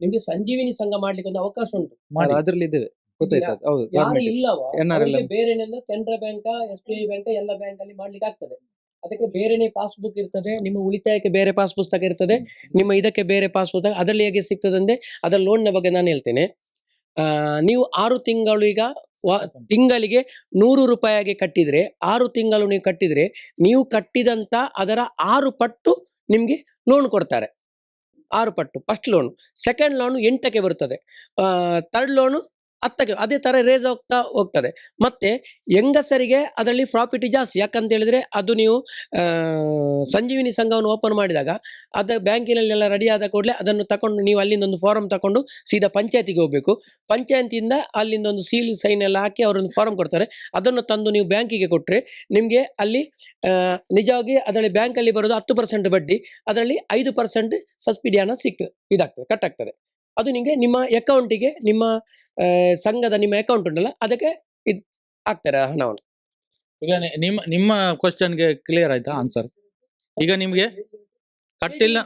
ನಿಮ್ಗೆ ಸಂಜೀವಿನಿ ಸಂಘ ಮಾಡ್ಲಿಕ್ಕೆ ಒಂದು ಅವಕಾಶ ಉಂಟು. ಮಾಡಿ. ಅದ್ರಲ್ಲಿ ಇದ್ದೇವೆ ಗೊತ್ತಾಯ್ತು ಅದು. ಹೌದು ಯಾರು government. ಇಲ್ಲವ NRL. ಅವರಿಗೆ ಬೇರೆನೆಲ್ಲ Canara bank S B I bank ಎಲ್ಲ ಬ್ಯಾಂಕ್ ಅಲ್ಲಿ ಮಾಡ್ಲಿಕ್ಕೆ ಆಗ್ತದೆ ಅದಕ್ಕೆ ಬೇರೆನೆ ಪಾಸ್ಬುಕ್ ಇರ್ತದೆ ನಿಮ್ಮ ಉಳಿತಾಯಕ್ಕೆ ಬೇರೆ ಪಾಸ್ ಪುಸ್ತಕ ಇರ್ತದೆ ನಿಮ್ಮ ಇದಕ್ಕೆ ಬೇರೆ ಪಾಸ್ ಪುಸ್ತಕ ಅದರಲ್ಲಿ ಹೇಗೆ ಸಿಗ್ತದೆ ಅಂದ್ರೆ ಅದರ ಲೋನ್ನ ಬಗ್ಗೆ ನಾನು ಹೇಳ್ತೇನೆ ಆ, ನೀವು ಆರು ತಿಂಗಳು ಈಗ ವ- ತಿಂಗಳಿಗೆ ನೂರು ರೂಪಾಯಿಗೆ ಕಟ್ಟಿದ್ರೆ ಆರು ತಿಂಗಳು ನೀವು ಕಟ್ಟಿದ್ರೆ ನೀವು ಕಟ್ಟಿದಂತ ಅದರ ಆರು ಪಟ್ಟು ನಿಮ್ಗೆ ಲೋನ್ ಕೊಡ್ತಾರೆ ಆರು ಪಟ್ಟು ಫಸ್ಟ್ ಲೋನ್ ಸೆಕೆಂಡ್ ಲೋನ್ ಎಂಟಕ್ಕೆ ಬರುತ್ತದೆ ಥರ್ಡ್ ಲೋನು ಹತ್ತಕ್ಕೆ ಅದೇ ತರ ರೇಸ್ ಹೋಗ್ತಾ ಹೋಗ್ತದೆ. ಮತ್ತೆ ಹೆಂಗಸರಿಗೆ ಅದರಲ್ಲಿ ಪ್ರಾಫಿಟ್ ಜಾಸ್ತಿ. ಯಾಕಂತ ಹೇಳಿದ್ರೆ ಅದು ನೀವು ಸಂಜೀವಿನಿ ಸಂಘವನ್ನು ಓಪನ್ ಮಾಡಿದಾಗ ಅದ ಬ್ಯಾಂಕಿನಲ್ಲೆಲ್ಲ ರೆಡಿ ಆದ ಕೂಡಲೇ ಅದನ್ನು ತಕೊಂಡು ನೀವು ಅಲ್ಲಿಂದ ಒಂದು ಫಾರಂ ತಕೊಂಡು ಸೀದಾ ಪಂಚಾಯತಿಗೆ ಹೋಗ್ಬೇಕು. ಪಂಚಾಯತಿಯಿಂದ ಅಲ್ಲಿಂದ ಒಂದು ಸೀಲ್ ಸೈನ್ ಎಲ್ಲ ಹಾಕಿ ಅವರೊಂದು ಫಾರಂ ಕೊಡ್ತಾರೆ. ಅದನ್ನು ತಂದು ನೀವು ಬ್ಯಾಂಕಿಗೆ ಕೊಟ್ಟರೆ ನಿಮಗೆ ಅಲ್ಲಿ ನಿಜವಾಗಿ ಅದರಲ್ಲಿ ಬ್ಯಾಂಕಲ್ಲಿ ಬರೋದು ಹತ್ತು ಪರ್ಸೆಂಟ್ ಬಡ್ಡಿ, ಅದರಲ್ಲಿ ಐದು ಪರ್ಸೆಂಟ್ ಸಬ್ಸಿಡಿ ಹಣ ಸಿಕ್ ಇದಾಗ್ತದೆ, ಕಟ್ ಆಗ್ತದೆ. ಅದು ನಿಮಗೆ ನಿಮ್ಮ ಅಕೌಂಟಿಗೆ ನಿಮ್ಮ ಸಂಘದ ನಿಮ್ಮ ಅಕೌಂಟ್ ಉಂಟಲ್ಲ ಅದಕ್ಕೆ ಇದ್ ಹಾಕ್ತಾರೆ ಹಣವನ್ನು. ಈಗ ನಿ- ನಿಮ್ಮ ನಿಮ್ಮ ಕ್ವಶನ್ಗೆ ಕ್ಲಿಯರ್ ಆಯ್ತಾ ಆನ್ಸರ್ ಈಗ ನಿಮ್ಗೆ ಕಟ್ಟಿಲ್ಲ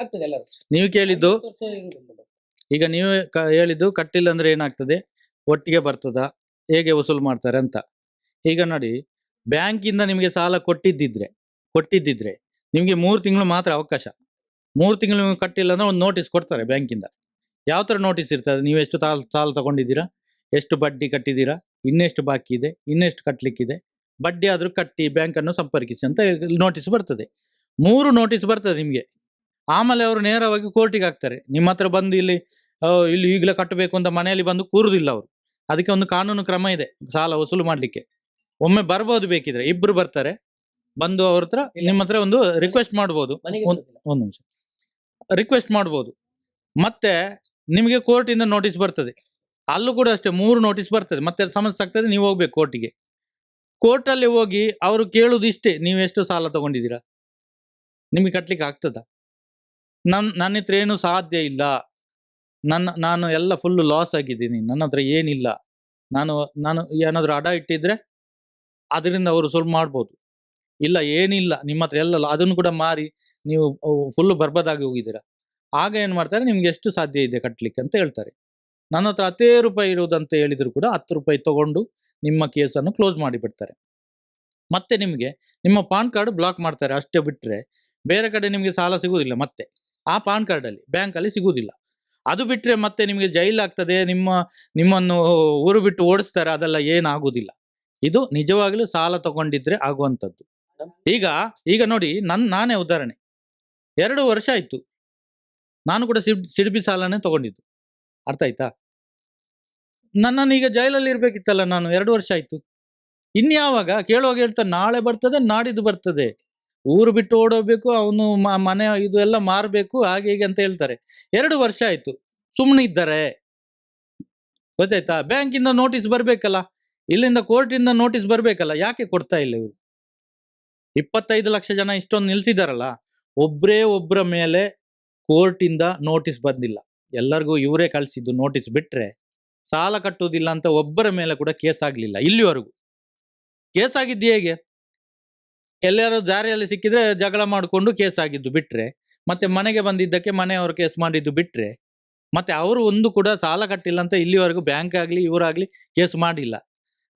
ಆಗ್ತದೆ ಎಲ್ಲರೂ. ನೀವು ಕೇಳಿದ್ದು ಈಗ ನೀವು ಕ- ಹೇಳಿದ್ದು ಕಟ್ಟಿಲ್ಲ ಅಂದ್ರೆ ಏನಾಗ್ತದೆ? ಒಟ್ಟಿಗೆ ಬರ್ತದ ಹೇಗೆ ವಸೂಲು ಮಾಡ್ತಾರೆ ಅಂತ. ಈಗ ನೋಡಿ ಬ್ಯಾಂಕಿಂದ ನಿಮಗೆ ಸಾಲ ಕೊಟ್ಟಿದ್ದಿದ್ರೆ ಕೊಟ್ಟಿದ್ದಿದ್ರೆ ನಿಮಗೆ ಮೂರು ತಿಂಗಳು ಮಾತ್ರ ಅವಕಾಶ. ಮೂರು ತಿಂಗಳು ನೀವು ಕಟ್ಟಿಲ್ಲ ಅಂದ್ರೆ ಒಂದು ನೋಟಿಸ್ ಕೊಡ್ತಾರೆ ಬ್ಯಾಂಕಿಂದ ಯಾವ ಥರ ನೋಟಿಸ್ ಇರ್ತದೆ? ನೀವು ಎಷ್ಟು ತಾಲ್ ಸಾಲ ತಗೊಂಡಿದ್ದೀರಾ? ಎಷ್ಟು ಬಡ್ಡಿ ಕಟ್ಟಿದ್ದೀರಾ? ಇನ್ನೆಷ್ಟು ಬಾಕಿ ಇದೆ? ಇನ್ನೆಷ್ಟು ಕಟ್ಟಲಿಕ್ಕಿದೆ ಬಡ್ಡಿ ಆದರೂ ಕಟ್ಟಿ ಬ್ಯಾಂಕನ್ನು ಸಂಪರ್ಕಿಸಿ ಅಂತ ನೋಟಿಸ್ ಬರ್ತದೆ. ಮೂರು ನೋಟಿಸ್ ಬರ್ತದೆ ನಿಮಗೆ. ಆಮೇಲೆ ಅವರು ನೇರವಾಗಿ ಕೋರ್ಟಿಗೆ ಹಾಕ್ತಾರೆ. ನಿಮ್ಮ ಹತ್ರ ಬಂದು ಇಲ್ಲಿ ಇಲ್ಲಿ ಈಗಲೇ ಕಟ್ಟಬೇಕು ಅಂತ ಮನೆಯಲ್ಲಿ ಬಂದು ಕೂರುದಿಲ್ಲ ಅವರು. ಅದಕ್ಕೆ ಒಂದು ಕಾನೂನು ಕ್ರಮ ಇದೆ ಸಾಲ ವಸೂಲು ಮಾಡಲಿಕ್ಕೆ. ಒಮ್ಮೆ ಬರ್ಬೋದು ಬೇಕಿದ್ರೆ ಇಬ್ರು ಬರ್ತಾರೆ. ಬಂದು ಅವ್ರ ಹತ್ರ ನಿಮ್ಮ ಹತ್ರ ಒಂದು ರಿಕ್ವೆಸ್ಟ್ ಮಾಡ್ಬೋದು. ಒಂದು ನಿಮಿಷ. ರಿಕ್ವೆಸ್ಟ್ ಮಾಡ್ಬೋದು. ಮತ್ತೆ ನಿಮಗೆ ಕೋರ್ಟಿಂದ ನೋಟಿಸ್ ಬರ್ತದೆ. ಅಲ್ಲೂ ಕೂಡ ಅಷ್ಟೇ, ಮೂರು ನೋಟಿಸ್ ಬರ್ತದೆ. ಮತ್ತೆ ಸಮಸ್ಯೆ ಆಗ್ತದೆ, ನೀವು ಹೋಗ್ಬೇಕು ಕೋರ್ಟಿಗೆ. ಕೋರ್ಟಲ್ಲಿ ಹೋಗಿ ಅವರು ಕೇಳುದು ಇಷ್ಟೇ, ನೀವು ಎಷ್ಟು ಸಾಲ ತಗೊಂಡಿದ್ದೀರಾ? ನಿಮಗೆ ಕಟ್ಲಿಕ್ಕೆ ಆಗ್ತದ? ನನ್ನ ನನ್ನ ಹತ್ರ ಏನು ಸಾಧ್ಯ ಇಲ್ಲ. ನನ್ನ, ನಾನು ಎಲ್ಲ ಫುಲ್ ಲಾಸ್ ಆಗಿದ್ದೀನಿ. ನನ್ನ ಹತ್ರ ಏನಿಲ್ಲ. ನಾನು ನಾನು ಏನಾದರೂ ಅಡ ಇಟ್ಟಿದ್ರೆ ಅದರಿಂದ ಅವರು ಸ್ವಲ್ಪ ಮಾಡ್ಬೋದು. ಇಲ್ಲ, ಏನಿಲ್ಲ. ನಿಮ್ಮ ಹತ್ರ ಎಲ್ಲ, ಅದನ್ನು ಕೂಡ ಮಾರಿ ನೀವು ಫುಲ್ ಬರ್ಬದಾಗಿ ಹೋಗಿದ್ದೀರಾ? ಆಗ ಏನು ಮಾಡ್ತಾರೆ? ನಿಮ್ಗೆ ಎಷ್ಟು ಸಾಧ್ಯ ಇದೆ ಕಟ್ಟಲಿಕ್ಕೆ ಅಂತ ಹೇಳ್ತಾರೆ. ನನ್ನ ಹತ್ರ ಹತ್ತೇ ರೂಪಾಯಿ ಇರುವುದಂತ ಹೇಳಿದ್ರು ಕೂಡ ಹತ್ತು ರೂಪಾಯಿ ತಗೊಂಡು ನಿಮ್ಮ ಕೇಸನ್ನು ಕ್ಲೋಸ್ ಮಾಡಿಬಿಡ್ತಾರೆ. ಮತ್ತೆ ನಿಮಗೆ ನಿಮ್ಮ ಪಾನ್ ಕಾರ್ಡ್ ಬ್ಲಾಕ್ ಮಾಡ್ತಾರೆ ಅಷ್ಟೇ ಬಿಟ್ಟರೆ ಬೇರೆ ಕಡೆ ನಿಮಗೆ ಸಾಲ ಸಿಗುವುದಿಲ್ಲ ಮತ್ತೆ. ಆ ಪಾನ್ ಕಾರ್ಡಲ್ಲಿ ಬ್ಯಾಂಕಲ್ಲಿ ಸಿಗುವುದಿಲ್ಲ. ಅದು ಬಿಟ್ಟರೆ ಮತ್ತೆ ನಿಮಗೆ ಜೈಲ್ ಆಗ್ತದೆ, ನಿಮ್ಮ, ನಿಮ್ಮನ್ನು ಊರು ಬಿಟ್ಟು ಓಡಿಸ್ತಾರೆ, ಅದೆಲ್ಲ ಏನಾಗುವುದಿಲ್ಲ. ಇದು ನಿಜವಾಗಲೂ ಸಾಲ ತಗೊಂಡಿದ್ರೆ ಆಗುವಂಥದ್ದು. ಈಗ ಈಗ ನೋಡಿ ನನ್ನ ನಾನೇ ಉದಾಹರಣೆ. ಎರಡು ವರ್ಷ ಆಯ್ತು. ನಾನು ಕೂಡ ಸಿಡ್, ಸಿಡಿಬಿ ಸಾಲನೇ ತಗೊಂಡಿದ್ದು. ಅರ್ಥ ಆಯ್ತಾ? ನನ್ನನ್ನು ಈಗ ಜೈಲಲ್ಲಿ ಇರ್ಬೇಕಿತ್ತಲ್ಲ ನಾನು, ಎರಡು ವರ್ಷ ಆಯ್ತು. ಇನ್ಯಾವಾಗ? ಕೇಳುವಾಗ ಹೇಳ್ತಾ ನಾಳೆ ಬರ್ತದೆ, ನಾಡಿದ್ದು ಬರ್ತದೆ. ಊರು ಬಿಟ್ಟು ಓಡೋಗ್ಬೇಕು, ಅವನು ಮನೆ ಇದು ಎಲ್ಲ ಮಾರಬೇಕು, ಹಾಗೆ ಹೀಗೆ ಅಂತ ಹೇಳ್ತಾರೆ. ಎರಡು ವರ್ಷ ಆಯ್ತು. ಸುಮ್ಮನೆ ಇದ್ದಾರೆ. ಗೊತ್ತಾಯ್ತಾ? ಬ್ಯಾಂಕಿಂದ ನೋಟಿಸ್ ಬರ್ಬೇಕಲ್ಲ. ಇಲ್ಲಿಂದ ಕೋರ್ಟಿಂದ ನೋಟಿಸ್ ಬರ್ಬೇಕಲ್ಲ. ಯಾಕೆ ಕೊಡ್ತಾ ಇಲ್ಲ ಇವರು? ಇಪ್ಪತ್ತೈದು ಲಕ್ಷ ಜನ ಇಷ್ಟೊಂದು ನಿಲ್ಸಿದಾರಲ್ಲ? ಒಬ್ರೇ ಒಬ್ಬರ ಮೇಲೆ ಕೋರ್ಟಿಂದ ನೋಟಿಸ್ ಬಂದಿಲ್ಲ. ಎಲ್ಲರಿಗೂ ಇವರೇ ಕಳಿಸಿದ್ದು ನೋಟಿಸ್ ಬಿಟ್ರೆ ಸಾಲ ಕಟ್ಟುವುದಿಲ್ಲ ಅಂತ ಒಬ್ಬರ ಮೇಲೆ ಕೂಡ ಕೇಸ್ ಆಗ್ಲಿಲ್ಲ ಇಲ್ಲಿವರೆಗೂ. ಕೇಸ್ ಆಗಿದ್ದು ಹೇಗೆ? ಎಲ್ಲರ ದಾರಿಯಲ್ಲಿ ಸಿಕ್ಕಿದ್ರೆ ಜಗಳ ಮಾಡಿಕೊಂಡು ಕೇಸ್ ಆಗಿದ್ದು ಬಿಟ್ರೆ, ಮತ್ತೆ ಮನೆಗೆ ಬಂದಿದ್ದಕ್ಕೆ ಮನೆಯವರು ಕೇಸ್ ಮಾಡಿದ್ದು ಬಿಟ್ರೆ, ಮತ್ತೆ ಅವರು ಒಂದು ಕೂಡ ಸಾಲ ಕಟ್ಟಿಲ್ಲ ಅಂತ ಇಲ್ಲಿವರೆಗೂ ಬ್ಯಾಂಕ್ ಆಗ್ಲಿ ಇವರಾಗ್ಲಿ ಕೇಸ್ ಮಾಡಿಲ್ಲ.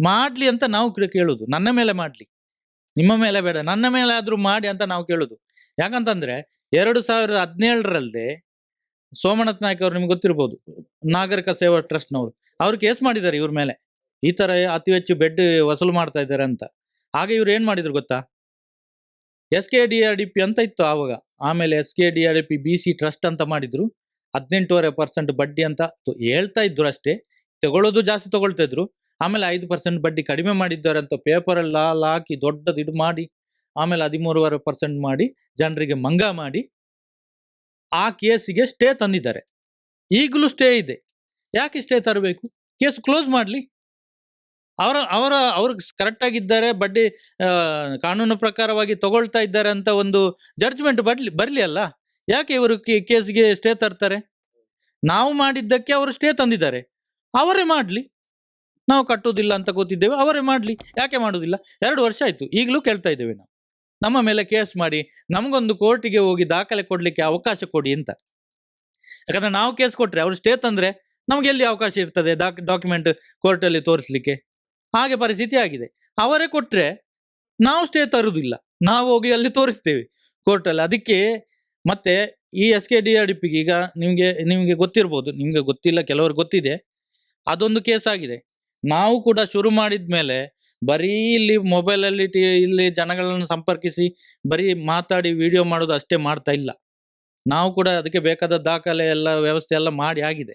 ಮಾಡ್ಲಿ ಅಂತ ನಾವು ಕೇಳುದು. ನನ್ನ ಮೇಲೆ ಮಾಡ್ಲಿ. ನಿಮ್ಮ ಮೇಲೆ ಬೇಡ. ನನ್ನ ಮೇಲೆ ಆದ್ರೂ ಮಾಡಿ ಅಂತ ನಾವು ಕೇಳುದು. ಯಾಕಂತಂದ್ರೆ ಎರಡು ಸಾವಿರದ ಹದಿನೇಳರಲ್ಲಿ ಸೋಮನಾಥ್ ನಾಯ್ಕ ಅವರು ನಿಮ್ಗೆ ಗೊತ್ತಿರ್ಬೋದು, ನಾಗರಿಕ ಸೇವಾ ಟ್ರಸ್ಟ್ನವರು. ಅವ್ರು ಕೇಸ್ ಮಾಡಿದ್ದಾರೆ ಇವ್ರ ಮೇಲೆ. ಈ ತರ ಅತಿ ಹೆಚ್ಚು ಬೆಡ್ ವಸೂಲು ಮಾಡ್ತಾ ಇದ್ದಾರೆ ಅಂತ. ಹಾಗೆ ಇವ್ರು ಏನ್ ಮಾಡಿದ್ರು ಗೊತ್ತಾ? S K D R D P ಅಂತ ಇತ್ತು ಆವಾಗ. ಆಮೇಲೆ S K D R D P B C trust ಅಂತ ಮಾಡಿದ್ರು. ಹದಿನೆಂಟೂವರೆ ಪರ್ಸೆಂಟ್ ಬಡ್ಡಿ ಅಂತ ಹೇಳ್ತಾ ಇದ್ರು ಅಷ್ಟೇ. ತಗೊಳ್ಳೋದು ಜಾಸ್ತಿ ತಗೊಳ್ತಾ ಇದ್ರು. ಆಮೇಲೆ ಐದು ಪರ್ಸೆಂಟ್ ಬಡ್ಡಿ ಕಡಿಮೆ ಮಾಡಿದ್ದಾರೆ ಅಂತ ಪೇಪರಲ್ಲಿ ಲಾಲ್ ಹಾಕಿ ದೊಡ್ಡದು ಇದು ಮಾಡಿ ಆಮೇಲೆ ಹದಿಮೂರುವರೆ ಪರ್ಸೆಂಟ್ ಮಾಡಿ ಜನರಿಗೆ ಮಂಗ ಮಾಡಿ ಆ ಕೇಸಿಗೆ ಸ್ಟೇ ತಂದಿದ್ದಾರೆ. ಈಗಲೂ ಸ್ಟೇ ಇದೆ. ಯಾಕೆ ಸ್ಟೇ ತರಬೇಕು? ಕೇಸ್ ಕ್ಲೋಸ್ ಮಾಡಲಿ. ಅವರ ಅವರ ಅವ್ರಿಗೆ ಕರೆಕ್ಟ್ ಆಗಿದ್ದಾರೆ, ಬಡ್ಡಿ ಕಾನೂನು ಪ್ರಕಾರವಾಗಿ ತಗೊಳ್ತಾ ಇದ್ದಾರೆ ಅಂತ ಒಂದು ಜಡ್ಜ್ಮೆಂಟ್ ಬರ್ಲಿ, ಬರಲಿ ಅಲ್ಲ? ಯಾಕೆ ಇವರು ಕೇಸ್ಗೆ ಸ್ಟೇ ತರ್ತಾರೆ? ನಾವು ಮಾಡಿದ್ದಕ್ಕೆ ಅವರು ಸ್ಟೇ ತಂದಿದ್ದಾರೆ. ಅವರೇ ಮಾಡಲಿ. ನಾವು ಕಟ್ಟುವುದಿಲ್ಲ ಅಂತ ಗೊತ್ತಿದ್ದೇವೆ, ಅವರೇ ಮಾಡಲಿ. ಯಾಕೆ ಮಾಡುವುದಿಲ್ಲ? ಎರಡು ವರ್ಷ ಆಯಿತು. ಈಗಲೂ ಕೇಳ್ತಾ ಇದ್ದೇವೆ ನಾವು. ನಮ್ಮ ಮೇಲೆ ಕೇಸ್ ಮಾಡಿ, ನಮಗೊಂದು ಕೋರ್ಟಿಗೆ ಹೋಗಿ ದಾಖಲೆ ಕೊಡ್ಲಿಕ್ಕೆ ಅವಕಾಶ ಕೊಡಿ ಅಂತ. ಯಾಕಂದ್ರೆ ನಾವು ಕೇಸ್ ಕೊಟ್ರೆ ಅವ್ರು ಸ್ಟೇ ತಂದ್ರೆ ನಮ್ಗೆ ಎಲ್ಲಿ ಅವಕಾಶ ಇರ್ತದೆ ಡಾಕ್ ಡಾಕ್ಯುಮೆಂಟ್ ಕೋರ್ಟಲ್ಲಿ ತೋರಿಸ್ಲಿಕ್ಕೆ? ಹಾಗೆ ಪರಿಸ್ಥಿತಿ ಆಗಿದೆ. ಅವರೇ ಕೊಟ್ರೆ ನಾವು ಸ್ಟೇ ತರುವುದಿಲ್ಲ ನಾವು ಹೋಗಿ ಅಲ್ಲಿ ತೋರಿಸ್ತೇವೆ ಕೋರ್ಟಲ್ಲಿ. ಅದಕ್ಕೆ ಮತ್ತೆ ಈ S K D R D ಪಿಗೆ ಈಗ ನಿಮಗೆ ನಿಮಗೆ ಗೊತ್ತಿರ್ಬೋದು, ನಿಮಗೆ ಗೊತ್ತಿಲ್ಲ ಕೆಲವರು ಗೊತ್ತಿದೆ. ಅದೊಂದು ಕೇಸ್ ಆಗಿದೆ. ನಾವು ಕೂಡ ಶುರು ಮಾಡಿದ ಮೇಲೆ ಬರೀ ಇಲ್ಲಿ ಮೊಬೈಲಲ್ಲಿ ಟಿ, ಇಲ್ಲಿ ಜನಗಳನ್ನು ಸಂಪರ್ಕಿಸಿ, ಬರೀ ಮಾತಾಡಿ ವಿಡಿಯೋ ಮಾಡೋದು ಅಷ್ಟೇ ಮಾಡ್ತಾ ಇಲ್ಲ. ನಾವು ಕೂಡ ಅದಕ್ಕೆ ಬೇಕಾದ ದಾಖಲೆ ಎಲ್ಲ, ವ್ಯವಸ್ಥೆ ಎಲ್ಲ ಮಾಡಿ ಆಗಿದೆ.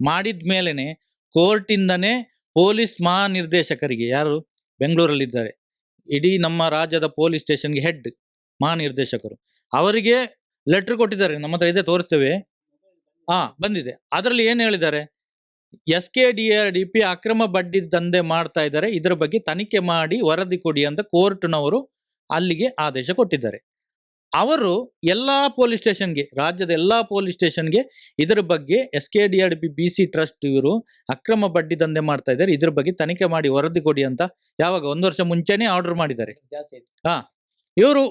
ಮಾಡಿದ ಮೇಲೆನೆ ಕೋರ್ಟಿಂದನೇ ಪೊಲೀಸ್ ಮಹಾನಿರ್ದೇಶಕರಿಗೆ, ಯಾರು? ಬೆಂಗಳೂರಲ್ಲಿದ್ದಾರೆ ಇಡೀ ನಮ್ಮ ರಾಜ್ಯದ ಪೊಲೀಸ್ ಸ್ಟೇಷನ್ಗೆ ಹೆಡ್ ಮಹಾನಿರ್ದೇಶಕರು. ಅವರಿಗೆ ಲೆಟರ್ ಕೊಟ್ಟಿದ್ದಾರೆ. ನಮ್ಮ ಹತ್ರ ಇದೆ, ತೋರಿಸ್ತೇವೆ. ಹಾ ಬಂದಿದೆ. ಅದರಲ್ಲಿ ಏನು ಹೇಳಿದ್ದಾರೆ? S K D R D P ಅಕ್ರಮ ಬಡ್ಡಿ ದಂಧೆ ಮಾಡ್ತಾ ಇದ್ದಾರೆ. ಇದರ ಬಗ್ಗೆ ತನಿಖೆ ಮಾಡಿ ವರದಿ ಕೊಡಿ ಅಂತ ಕೋರ್ಟ್ನವರು ಅಲ್ಲಿಗೆ ಆದೇಶ ಕೊಟ್ಟಿದ್ದಾರೆ. ಅವರು ಎಲ್ಲ ಪೊಲೀಸ್ ಸ್ಟೇಷನ್ಗೆ, ರಾಜ್ಯದ ಎಲ್ಲಾ ಪೊಲೀಸ್ ಸ್ಟೇಷನ್ಗೆ ಇದರ ಬಗ್ಗೆ S K D R D P, B C trust ಇವರು ಅಕ್ರಮ ಬಡ್ಡಿ ದಂಧೆ ಮಾಡ್ತಾ ಇದ್ದಾರೆ. ಇದ್ರ ಬಗ್ಗೆ ತನಿಖೆ ಮಾಡಿ ವರದಿ ಕೊಡಿ ಅಂತ ಯಾವಾಗ ಒಂದು ವರ್ಷ ಮುಂಚೆನೆ ಆರ್ಡರ್ ಮಾಡಿದ್ದಾರೆ. ಆಯ್ತು. ಇವರು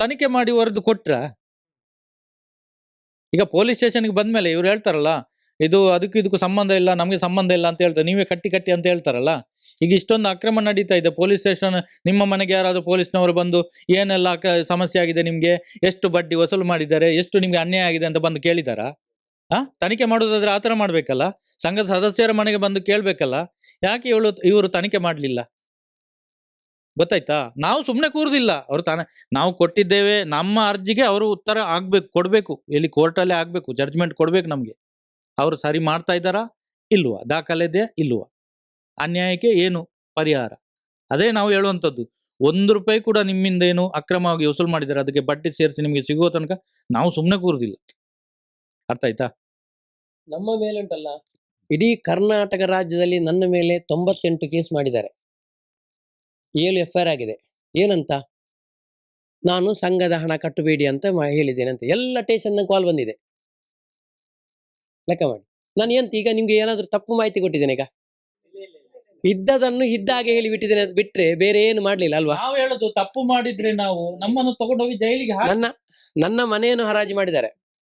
ತನಿಖೆ ಮಾಡಿ ವರದಿ ಕೊಟ್ರ? ಈಗ ಪೊಲೀಸ್ ಸ್ಟೇಷನ್ಗೆ ಬಂದ್ಮೇಲೆ ಇವ್ರು ಹೇಳ್ತಾರಲ್ಲ ಇದು ಅದಕ್ಕೂ ಇದಕ್ಕೂ ಸಂಬಂಧ ಇಲ್ಲ, ನಮಗೆ ಸಂಬಂಧ ಇಲ್ಲ ಅಂತ ಹೇಳ್ತಾರೆ. ನೀವೇ ಕಟ್ಟಿ ಕಟ್ಟಿ ಅಂತ ಹೇಳ್ತಾರಲ್ಲ? ಈಗ ಇಷ್ಟೊಂದು ಅಕ್ರಮ ನಡೀತಾ ಇದೆ. ಪೊಲೀಸ್ ಸ್ಟೇಷನ್, ನಿಮ್ಮ ಮನೆಗೆ ಯಾರಾದರೂ ಪೊಲೀಸ್ನವರು ಬಂದು ಏನೆಲ್ಲ ಸಮಸ್ಯೆ ಆಗಿದೆ ನಿಮಗೆ? ಎಷ್ಟು ಬಡ್ಡಿ ವಸೂಲು ಮಾಡಿದ್ದಾರೆ? ಎಷ್ಟು ನಿಮಗೆ ಅನ್ಯಾಯ ಆಗಿದೆ ಅಂತ ಬಂದು ಕೇಳಿದಾರಾ? ಆ? ತನಿಖೆ ಮಾಡೋದಾದ್ರೆ ಆ ಥರ ಮಾಡಬೇಕಲ್ಲ? ಸಂಘದ ಸದಸ್ಯರ ಮನೆಗೆ ಬಂದು ಕೇಳಬೇಕಲ್ಲ? ಯಾಕೆ ಇವಳು ಇವರು ತನಿಖೆ ಮಾಡಲಿಲ್ಲ? ಗೊತ್ತಾಯ್ತಾ? ನಾವು ಸುಮ್ಮನೆ ಕೂರುದಿಲ್ಲ. ಅವರು ತಾನೇ, ನಾವು ಕೊಟ್ಟಿದ್ದೇವೆ, ನಮ್ಮ ಅರ್ಜಿಗೆ ಅವರು ಉತ್ತರ ಆಗ್ಬೇಕು, ಕೊಡ್ಬೇಕು. ಇಲ್ಲಿ ಕೋರ್ಟಲ್ಲೇ ಆಗ್ಬೇಕು ಜಡ್ಜ್ಮೆಂಟ್ ಕೊಡ್ಬೇಕು ನಮ್ಗೆ. ಅವರು ಸರಿ ಮಾಡ್ತಾ ಇದ್ದಾರಾ? ಇಲ್ವಾ ದಾಖಲೆ ಇದೆಯಾ ಇಲ್ವ ಅನ್ಯಾಯಕ್ಕೆ ಏನು ಪರಿಹಾರ? ಅದೇ ನಾವು ಹೇಳುವಂಥದ್ದು. ಒಂದು ರೂಪಾಯಿ ಕೂಡ ನಿಮ್ಮಿಂದ ಏನು ಅಕ್ರಮವಾಗಿ ವಸೂಲು ಮಾಡಿದ್ದಾರೆ. ಅದಕ್ಕೆ ಬಡ್ಡಿ ಸೇರಿಸಿ ನಿಮಗೆ ಸಿಗುವ ತನಕ ನಾವು ಸುಮ್ಮನೆ ಕೂರುದಿಲ್ಲ. ಅರ್ಥ ಆಯ್ತಾ? ನಮ್ಮ ಮೇಲೆ ಉಂಟಲ್ಲ ಇಡೀ ಕರ್ನಾಟಕ ರಾಜ್ಯದಲ್ಲಿ ನನ್ನ ಮೇಲೆ ತೊಂಬತ್ತೆಂಟು ಕೇಸ್ ಮಾಡಿದ್ದಾರೆ. ಏಳು ಎಫ್ ಐ ಆರ್ ಆಗಿದೆ. ಏನಂತ? ನಾನು ಸಂಘದ ಹಣ ಕಟ್ಟಬೇಡಿ ಅಂತ ಹೇಳಿದ್ದೇನೆ ಅಂತ ಎಲ್ಲ ಟೇಷನ್ನ ಕಾಲ್ ಬಂದಿದೆ. ಲೆಕ್ಕ ಮಾಡಿ. ನಾನು ಎಂತ ಈಗ ನಿಮ್ಗೆ ಏನಾದ್ರು ತಪ್ಪು ಮಾಹಿತಿ ಕೊಟ್ಟಿದ್ದೇನೆ ಈಗ? ಇದ್ದದನ್ನು ಇದ್ದ ಹಾಗೆ ಹೇಳಿ ಬಿಟ್ಟಿದ್ದೇನೆ ಅದು ಬಿಟ್ರೆ ಬೇರೆ ಏನು ಮಾಡ್ಲಿಲ್ಲ ಅಲ್ವಾ? ನಾವು ಹೇಳುದು ತಪ್ಪು ಮಾಡಿದ್ರೆ ನಾವು ನಮ್ಮನ್ನು ತಗೊಂಡೋಗಿ ಜೈಲಿಗೆ ಹಾಕಿ ನನ್ನ ನನ್ನ ಮನೆಯನ್ನು ಹರಾಜು ಮಾಡಿದ್ದಾರೆ.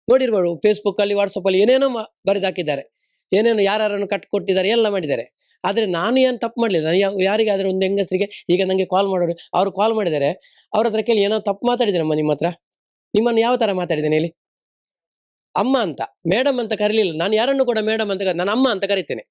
ನೋಡಿರ್ಬೋದು ಫೇಸ್ಬುಕ್ ಅಲ್ಲಿ ವಾಟ್ಸಪ್ ಅಲ್ಲಿ ಏನೇನೋ ಮ- ಬರೆದು ಹಾಕಿದ್ದಾರೆ ಏನೇನೋ ಯಾರನ್ನು ಕಟ್ಕೊಟ್ಟಿದ್ದಾರೆ ಎಲ್ಲ ಮಾಡಿದ್ದಾರೆ. ಆದ್ರೆ ನಾನು ಏನು ತಪ್ಪು ಮಾಡಲಿಲ್ಲ? ನಾನು ಯಾವ- ಯಾರಿಗಾದ್ರೂ ಒಂದು ಹೆಂಗಸರಿಗೆ ಈಗ ನನಗೆ ಕಾಲ್ ಮಾಡೋರು ಅವ್ರು ಕಾಲ್ ಮಾಡಿದ್ದಾರೆ. ಅವ್ರ ಹತ್ರ ಕೇಳಿ ಏನೋ ತಪ್ಪು ಮಾತಾಡಿದ್ದೀರಮ್ಮ ನಿಮ್ಮ ಹತ್ರ? ನಿಮ್ಮನ್ನು ಯಾವ ತರ ಮಾತಾಡಿದ್ದೇನೆ ಹೇಳಿ? ಅಮ್ಮ ಅಂತ ಮೇಡಮ್ ಅಂತ ಕರೀಲಿಲ್ಲ. ನಾನು ಯಾರನ್ನು ಕೂಡ ಮೇಡಮ್ ಅಂತ ನಾನು ಅಮ್ಮ ಅಂತ ಕರಿತೇನೆ.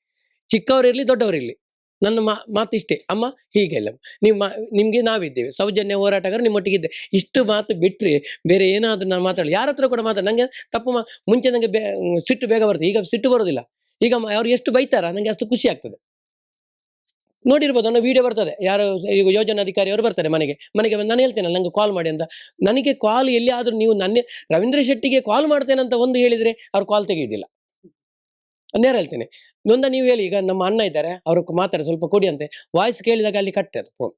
ಚಿಕ್ಕವರಿರ್ಲಿ ದೊಡ್ಡವರಿರ್ಲಿ ನನ್ನ ಮಾ, ಮಾತಿಷ್ಟೇ. ಅಮ್ಮ ಹೀಗೆಲ್ಲ ನಿಮ್ಮ ನಿಮಗೆ ನಾವಿದ್ದೇವೆ. ಸೌಜನ್ಯ ಹೋರಾಟಗಾರ ನಿಮ್ಮೊಟ್ಟಿಗಿದ್ದೆ. ಇಷ್ಟು ಮಾತು ಬಿಟ್ಟರೆ ಬೇರೆ ಏನಾದರೂ ನಾನು ಮಾತಾಡಲಿ. ಯಾರ ಹತ್ರ ಕೂಡ ಮಾತಾಡ ನನಗೆ ತಪ್ಪು ಮಾ, ಮುಂಚೆ ನನಗೆ ಬೇ ಸಿಟ್ಟು ಬೇಗ ಬರ್ತದೆ. ಈಗ ಸಿಟ್ಟು ಬರೋದಿಲ್ಲ. ಈಗ ಅವ್ರು ಎಷ್ಟು ಬೈತಾರ ನನಗೆ ಅಷ್ಟು ಖುಷಿ ಆಗ್ತದೆ. ನೋಡಿರ್ಬೋದು ನನ್ನ ವಿಡಿಯೋ ಬರ್ತದೆ. ಯಾರು, ಈಗ ಯೋಜನಾಧಿಕಾರಿ ಅವರು ಬರ್ತಾರೆ ಮನೆಗೆ. ಮನೆಗೆ ಬಂದು ನಾನು ಹೇಳ್ತೇನೆ ನಂಗೆ ಕಾಲ್ ಮಾಡಿ ಅಂತ. ನನಗೆ ಕಾಲ್ ಎಲ್ಲಿ ಆದರೂ ನೀವು ನನ್ನ, ರವೀಂದ್ರ ಶೆಟ್ಟಿಗೆ ಕಾಲ್ ಮಾಡ್ತೇನೆ ಅಂತ ಒಂದು ಹೇಳಿದ್ರೆ ಅವ್ರು ಕಾಲ್ ತೆಗೆಯೋದಿಲ್ಲ. ನೇರ ಹೇಳ್ತೇನೆ? ನೊಂದ ನೀವು ಹೇಳಿ, ಈಗ ನಮ್ಮ ಅಣ್ಣ ಇದ್ದಾರೆ ಅವ್ರಿಗೆ ಮಾತಾಡಿ ಸ್ವಲ್ಪ ಕೊಡಿ ಅಂತೆ. ವಾಯ್ಸ್ ಕೇಳಿದಾಗ ಅಲ್ಲಿ ಕಟ್ಟೆ ಅದು ಫೋನ್